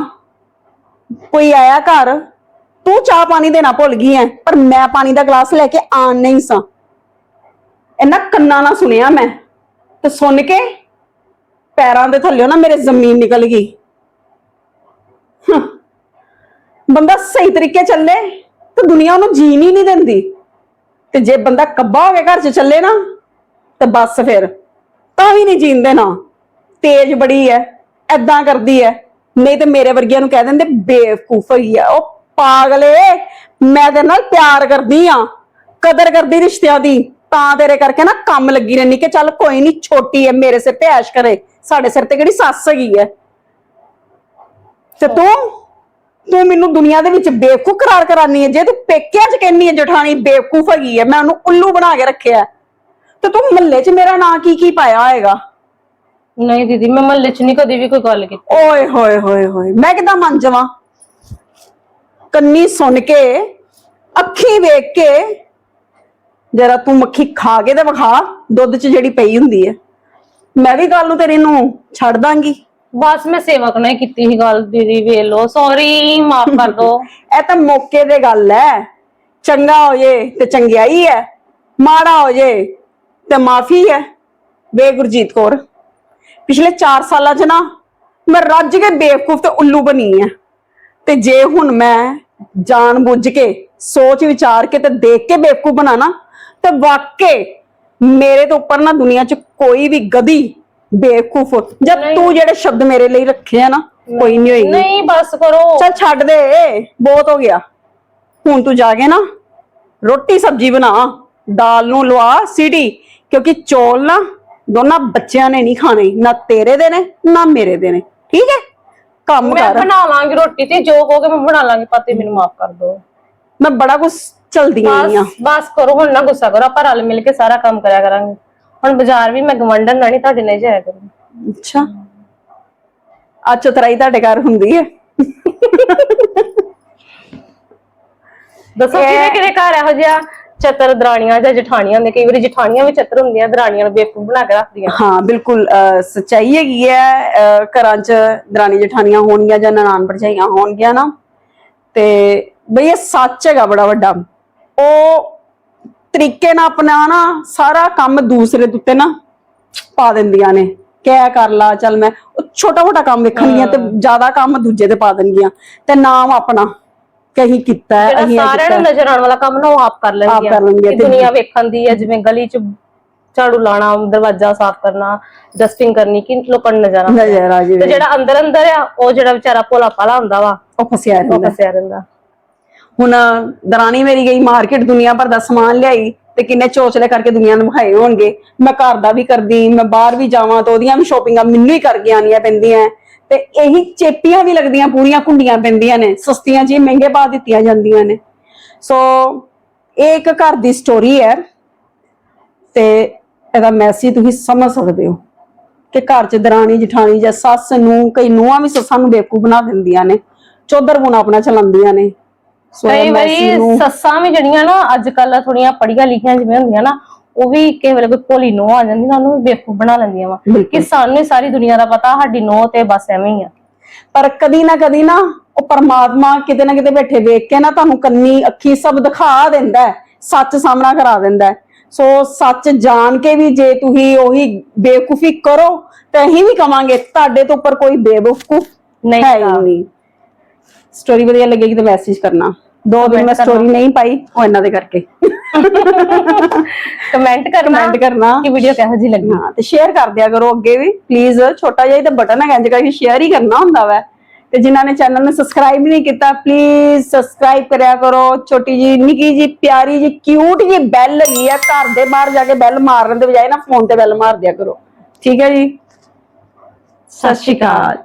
ਕੋਈ ਆਇਆ ਘਰ? ਤੂੰ ਚਾਹ ਪਾਣੀ ਦੇਣਾ ਭੁੱਲ ਗਈ ਐ, ਪਰ ਮੈਂ ਪਾਣੀ ਦਾ ਗਲਾਸ ਲੈ ਕੇ ਆਣ ਨਹੀਂ ਸਾਂ। ਇਹਨਾਂ ਕੰਨਾਂ ਨਾਲ ਸੁਣਿਆ ਮੈਂ ਤੇ ਸੁਣ ਕੇ ਪੈਰਾਂ ਦੇ ਥੱਲਿਓਂ ਨਾ ਮੇਰੇ ਜ਼ਮੀਨ ਨਿਕਲ ਗਈ। ਬੰਦਾ ਸਹੀ ਤਰੀਕੇ ਚੱਲੇ ਤੇ ਦੁਨੀਆ ਉਹਨੂੰ ਜੀਣ ਹੀ ਨਹੀਂ ਦਿੰਦੀ। ਤੇ ਜੇ ਬੰਦਾ ਕੱਬਾ ਹੋ ਕੇ ਘਰ 'ਚ ਚੱਲੇ ਨਾ ਤੇ ਬਸ ਫਿਰ। ਤਾਂ ਵੀ ਨਹੀਂ ਜੀਣ ਦੇਣਾ ਤੇਜ਼ ਬੜੀ ਐ ਐਦਾਂ ਕਰਦੀ ਐ। ਨਹੀਂ ਤੇ ਮੇਰੇ ਵਰਗਿਆਂ ਨੂੰ ਕਹਿ ਦਿੰਦੇ, ਬੇਵਕੂਫ ਹੀ ਆ ਉਹ ਪਾਗਲੇ ਮੈਂ ਤੇਰੇ ਨਾਲ ਪਿਆਰ ਕਰਦੀ ਆ। ਕਦਰ ਕਰਦੀ ਰਿਸ਼ਤਿਆਂ ਦੀ। ਤਾਂ ਤੇਰੇ ਕਰਕੇ ਨਾ ਕੰਮ ਲੱਗੀ ਰਹਿਣੀ ਕਿ ਚੱਲ ਕੋਈ ਨਹੀਂ, ਛੋਟੀ ਐ, ਮੇਰੇ ਸਿਰ ਤੇ ਐਸ਼ ਕਰੇ। ਸਾਡੇ ਸਿਰ ਤੇ ਕਿਹੜੀ ਸੱਸ ਹੈਗੀ ਐ। ਤੇ ਤੂੰ? ਤੂੰ ਮੈਨੂੰ ਦੁਨੀਆ ਦੇ ਵਿੱਚ ਬੇਵਕੂਫ ਕਰਾਰ ਕਰਾਨੀ ਹੈ ਜੇ ਤੂੰ ਪੇਕਿਆਂ 'ਚ ਕਹਿੰਨੀ ਹੈ ਜਠਾਣੀ ਬੇਵਕੂਫ ਹੈਗੀ ਹੈ ਮੈਂ ਉਹਨੂੰ ਉੱਲੂ ਬਣਾ ਕੇ ਰੱਖਿਆ। ਤੇ ਤੂੰ ਮਹੱਲੇ 'ਚ ਮੇਰਾ ਨਾਂ ਕੀ ਕੀ ਪਾਇਆ ਹੋਏਗਾ? ਨਹੀਂ ਦੀਦੀ ਮੈਂ ਮਹੱਲੇ 'ਚ ਨਹੀਂ ਕਦੀ ਵੀ ਕੋਈ ਗੱਲ ਕੀਤੀ। ਓਏ ਹੋਏ ਹੋਏ ਹੋਏ। ਮੈਂ ਕਿਦਾਂ ਮੰਨ ਜਾਵਾਂ? ਕੰਨੀ ਸੁਣ ਕੇ ਅੱਖੀ ਵੇਖ ਕੇ ਜਰਾ ਤੂੰ ਮੱਖੀ ਖਾ ਕੇ ਤੇ ਵਿਖਾ ਦੁੱਧ 'ਚ ਜਿਹੜੀ ਪਈ ਹੁੰਦੀ ਹੈ। ਮੈਂ ਵੀ ਗੱਲ ਨੂੰ ਤੇਰੇ ਨੂੰ ਛੱਡ ਦਾਂਗੀ। ਬਸ ਮੈਂ ਸੇਵਕ ਨਾਲ ਹੀ ਕੀਤੀ ਸੀ ਗੱਲ ਦੀਦੀ ਵੇਖ ਲਓ। ਸੌਰੀ ਮਾਫ ਕਰ ਦਿਓ ਇਹ ਤਾਂ ਮੌਕੇ ਦੇ ਗੱਲ ਹੈ। ਚੰਗਾ ਹੋ ਜੇ ਤੇ ਚੰਗਿਆਈ ਹੈ। ਮਾੜਾ ਹੋ ਜੇ ਤੇ ਮਾਫੀ ਹੈ। ਵੇ ਗੁਰਜੀਤ ਕੌਰ ਪਿਛਲੇ 4 ਸਾਲਾਂ 'ਚ ਨਾ ਮੈਂ ਰੱਜ ਕੇ ਬੇਵਕੂਫ ਤੇ ਉੱਲੂ ਬਣੀ ਆ। ਤੇ ਜੇ ਹੁਣ ਮੈਂ ਜਾਣ ਬੁੱਝ ਕੇ ਸੋਚ ਵਿਚਾਰ ਕੇ ਤੇ ਦੇਖ ਕੇ ਬੇਵਕੂਫ ਬਣਾਣਾ ਤੇ ਵਾਕਈ ਮੇਰੇ ਤੋਂ ਉੱਪਰ ਨਾ ਦੁਨੀਆ 'ਚ ਕੋਈ ਵੀ ਗਧੀ ਬੇਵਕੂਫ ਜਦ ਤੂੰ ਜਿਹੜੇ ਸ਼ਬਦ ਮੇਰੇ ਲਈ ਰੱਖੇ ਆ ਨਾ ਕੋਈ ਨਹੀਂ ਹੋਏਗੀ। ਨਹੀਂ ਬਸ ਕਰੋ। ਚੱਲ ਛੱਡ ਦੇ ਬਹੁਤ ਹੋ ਗਿਆ। ਹੁਣ ਤੂੰ ਜਾ ਕੇ ਨਾ ਰੋਟੀ ਸਬਜੀ ਬਣਾ ਦਾਲ ਨੂੰ ਲਵਾ ਸੀਟੀ ਕਿਉਂਕਿ ਚੌਲ ਨਾ ਦੋਨਾਂ ਬੱਚਿਆਂ ਨੇ ਨਹੀਂ ਖਾਣੇ ਨਾ ਤੇਰੇ ਦੇ ਨੇ ਨਾ ਮੇਰੇ ਦੇ ਨੇ। ਠੀਕ ਹੈ? ਕੰਮ ਮੈਂ ਕਰ। ਬਣਾ ਲਾਂਗੀ ਰੋਟੀ ਤੇ ਜੋ ਕਹੋਗੇ ਮੈਂ ਬਣਾ ਲਾਂਗੀ ਪਤੀ ਮੈਨੂੰ ਮਾਫ ਕਰ ਦਿਓ। ਮੈਂ ਬੜਾ ਕੁਝ ਚਲਦੀ ਆਈ ਆ ਬਸ ਬਸ ਕਰੋ ਹੁਣ ਨਾ ਗੁੱਸਾ ਕਰੋ ਆਪਾਂ ਰਲ ਮਿਲ ਕੇ ਸਾਰਾ ਕੰਮ ਕਰਿਆ ਕਰਾਂਗੇ। ਹੁਣ ਬਾਜ਼ਾਰ ਵੀ ਮੈਂ ਗਵੰਡਨ ਨਹੀਂ ਤੁਹਾਡੇ ਨਾਲ ਜਾਇਆ ਕਰੂੰ ਅੱਛਾ। ਅੱਜ ਚਤਰਾਈ ਤੁਹਾਡੇ ਘਰ ਹੁੰਦੀ ਹੈ। ਦੱਸੋ ਕਿਹਦੇ ਕਿਹਦੇ ਘਰ ਇਹੋ ਜਿਹਾ? ਚਤਰ ਦਰਾਣੀਆਂ ਜਾਂ ਜਠਾਣੀਆਂ ਹੁੰਦੇ ਕਈ ਵਾਰੀ ਜਠਾਣੀਆਂ ਵੀ ਚਤਰ ਹੁੰਦੀਆਂ ਦਰਾਣੀਆਂ ਨੂੰ ਬੇਵਕੂਫ ਬਣਾ ਕੇ ਰੱਖਦੀਆਂ। ਹਾਂ ਬਿਲਕੁਲ ਸੱਚਾਈ ਹੈਗੀ ਹੈ ਘਰਾਂ 'ਚ ਦਰਾਣੀ ਜਠਾਣੀਆਂ ਹੋਣਗੀਆਂ ਜਾਂ ਨਨਾਣ ਭਰਜਾਈਆਂ ਹੋਣਗੀਆਂ ਨਾ ਤੇ ਬਈ ਇਹ ਸੱਚ ਹੈਗਾ ਬੜਾ ਵੱਡਾ। ਉਹ ਤਰੀਕੇ ਨਾਲ ਆਪਣਾ ਨਾ ਸਾਰਾ ਕੰਮ ਦੂਸਰੇ ਦੇ ਉੱਤੇ ਨਾ ਪਾ ਦਿੰਦੀਆਂ ਨੇ। ਕਹਿ ਕਰ ਲਾ ਚੱਲ ਮੈਂ ਉਹ ਛੋਟਾ ਮੋਟਾ ਕੰਮ ਵੇਖਣਗੀਆਂ ਤੇ ਜ਼ਿਆਦਾ ਕੰਮ ਦੂਜੇ ਤੇ ਪਾ ਦੇਣਗੀਆਂ। ਤੇ ਨਾਮ ਆਪਣਾ। ਕਹੀਂ ਕੀਤਾ ਹੈ ਅਸੀਂ ਇਹ ਸਾਰਿਆਂ ਨੂੰ। ਨਜ਼ਰ ਆਉਣ ਵਾਲਾ ਕੰਮ ਨਾ ਉਹ ਆਪ ਕਰ ਲੈਂਦੀਆਂ ਕਰ ਲੈਂਦੀਆਂ ਕਿ ਤੇ- ਦੁਨੀਆ ਵੇਖਣ ਦੀ ਹੈ ਜਿਵੇਂ ਗਲੀ 'ਚ ਝਾੜੂ ਲਾਣਾ ਦਰਵਾਜ਼ਾ ਸਾਫ਼ ਕਰਨਾ ਡਸਟਿੰਗ ਕਰਨੀ ਕਿ ਲੋਕਾਂ ਨੂੰ ਨਜ਼ਰ ਆਉਂਦਾ ਨਜ਼ਰ ਆ ਤੇ ਜਿਹੜਾ ਅੰਦਰ ਅੰਦਰ ਆ ਉਹ ਜਿਹੜਾ ਵਿਚਾਰਾ ਭੋਲਾ ਭਾਲਾ ਹੁੰਦਾ ਵਾ ਉਹ ਫਸਿਆ ਉਹ ਰਹਿੰਦਾ। ਫਸਿਆ ਰਹਿੰਦਾ। ਹੁਣ ਦਰਾਣੀ ਮੇਰੀ ਗਈ ਮਾਰਕੀਟ ਦੁਨੀਆ ਭਰ ਦਾ ਸਮਾਨ ਲਿਆਈ ਤੇ ਕਿੰਨੇ ਚੋਚਲੇ ਕਰਕੇ ਦੁਨੀਆ ਨੂੰ ਵਿਖਾਏ ਹੋਣਗੇ। ਮੈਂ ਘਰ ਦਾ ਵੀ ਕਰਦੀ ਮੈਂ ਬਾਹਰ ਵੀ ਜਾਵਾਂ ਤਾਂ ਉਹਦੀਆਂ ਵੀ ਸ਼ੋਪਿੰਗਾਂ ਮੈਨੂੰ ਹੀ ਕਰਕੇ ਆਣੀਆਂ ਪੈਂਦੀਆਂ। ਤੇ ਇਹੀ ਚੇਪੀਆਂ ਵੀ ਲੱਗਦੀਆਂ ਪੂਰੀਆਂ ਕੁੰਡੀਆਂ ਪੈਂਦੀਆਂ ਨੇ ਸਸਤੀਆਂ ਜੀ ਮਹਿੰਗੇ ਪਾ ਦਿੱਤੀਆਂ ਜਾਂਦੀਆਂ ਨੇ। ਸੋ ਇਹ ਇੱਕ ਘਰ ਦੀ ਸਟੋਰੀ ਹੈ ਤੇ ਇਹਦਾ ਮੈਸੇਜ ਤੁਸੀਂ ਸਮਝ ਸਕਦੇ ਹੋ ਕਿ ਘਰ ਚ ਦਰਾਣੀ ਜਠਾਣੀ ਜਾਂ ਸੱਸ ਨੂੰ ਕਈ ਨੂੰਹਾਂ ਵੀ ਸੱਸਾਂ ਨੂੰ ਬੇਵਕੂਫ ਬਣਾ ਦਿੰਦੀਆਂ ਨੇ ਚੌਧਰ ਗੁਣਾ ਆਪਣਾ ਚਲਾਉਂਦੀਆਂ ਨੇ। ਸੋ ਇਹ ਕਈ ਵਾਰੀ ਸੱਸਾਂ ਵੀ ਜਿਹੜੀਆਂ ਨਾ ਅੱਜ ਕੱਲ ਥੋੜੀਆਂ ਪੜੀਆਂ ਲਿਖੀਆਂ ਜਿਵੇਂ ਹੁੰਦੀਆਂ ਨਾ ਉਹ ਵੀ ਕਿਸੇ ਵੇਲੇ ਕੋਈ ਭੋਲੀ ਨੋ ਆ ਜਾਂਦੀ ਨਾ ਉਹਨੂੰ ਬੇਵਕੂਫ ਬਣਾ ਲੈਂਦੀਆਂ ਵਾ। ਕਿ ਸਾਨੂੰ ਹੀ ਸਾਰੀ ਦੁਨੀਆ ਦਾ ਪਤਾ ਸਾਡੀ ਨੋ ਤੇ ਬਸ ਐਵੇਂ ਹੀ ਆ। ਪਰ ਕਦੀ ਨਾ ਕਦੀ ਨਾ ਉਹ ਪਰਮਾਤਮਾ ਕਿਤੇ ਨਾ ਕਿਤੇ ਬੈਠੇ ਵੇਖ ਕੇ ਨਾ ਤੁਹਾਨੂੰ ਕੰਨੀ ਅੱਖੀ ਸਭ ਦਿਖਾ ਦਿੰਦਾ ਸੱਚ ਸਾਹਮਣਾ ਕਰਾ ਦਿੰਦਾ ਸੋ ਸੱਚ ਜਾਣ ਕੇ ਵੀ ਜੇ ਤੁਸੀਂ ਉਹੀ ਬੇਵਕੂਫੀ ਕਰੋ ਤਾਂ ਅਸੀਂ ਵੀ ਕਵਾਂਗੇ ਤੁਹਾਡੇ ਤੋਂ ਉੱਪਰ ਕੋਈ ਬੇਵਕੂਫ ਨਹੀਂ ਹੈ। ਨਹੀਂ। ਸਟੋਰੀ ਵਧੀਆ ਲੱਗੇਗੀ ਤਾਂ ਮੈਸੇਜ ਕਰਨਾ। ਦੋ ਦਿਨ ਮੈਂ। ਸਟੋਰੀ ਨਹੀਂ ਪਾਈ ਉਹ ਇਹਨਾਂ ਦੇ ਕਰਕੇ। ਕਮੈਂਟ ਕਰਨਾ ਕਮੈਂਟ ਕਰਨਾ। ਕਿ ਵੀਡੀਓ ਕਿਹੋ ਜਿਹੀ ਲੱਗੀ। ਹਾਂ ਤੇ ਸ਼ੇਅਰ ਕਰ ਦਿਆ ਕਰੋ ਅੱਗੇ ਵੀ। ਪਲੀਜ਼ ਛੋਟਾ ਜਿਹਾ ਹੀ ਤਾਂ ਬਟਨ ਹੈ ਇੰਜ ਕਰਕੇ ਸ਼ੇਅਰ ਹੀ ਕਰਨਾ ਹੁੰਦਾ ਵੈ। ਤੇ ਜਿਨ੍ਹਾਂ ਨੇ ਚੈਨਲ ਨੂੰ ਸਬਸਕ੍ਰਾਈਬ ਨਹੀਂ ਕੀਤਾ ਪਲੀਜ਼ ਸਬਸਕ੍ਰਾਈਬ ਕਰਿਆ ਕਰੋ। ਛੋਟੀ ਜੀ ਨਿੱਕੀ ਜੀ ਪਿਆਰੀ ਜੀ ਕਿਊਟ ਜੀ ਬੈਲ ਹੈਗੀ ਆ ਘਰ ਦੇ ਬਾਹਰ ਜਾ ਕੇ ਬੈਲ ਮਾਰਨ ਦੇ ਬਜਾਏ ਨਾ ਫੋਨ ਤੇ ਬੈਲ ਮਾਰ ਦਿਆ ਕਰੋ। ਠੀਕ ਹੈ ਜੀ? ਸਤਿ ਸ਼੍ਰੀ ਅਕਾਲ।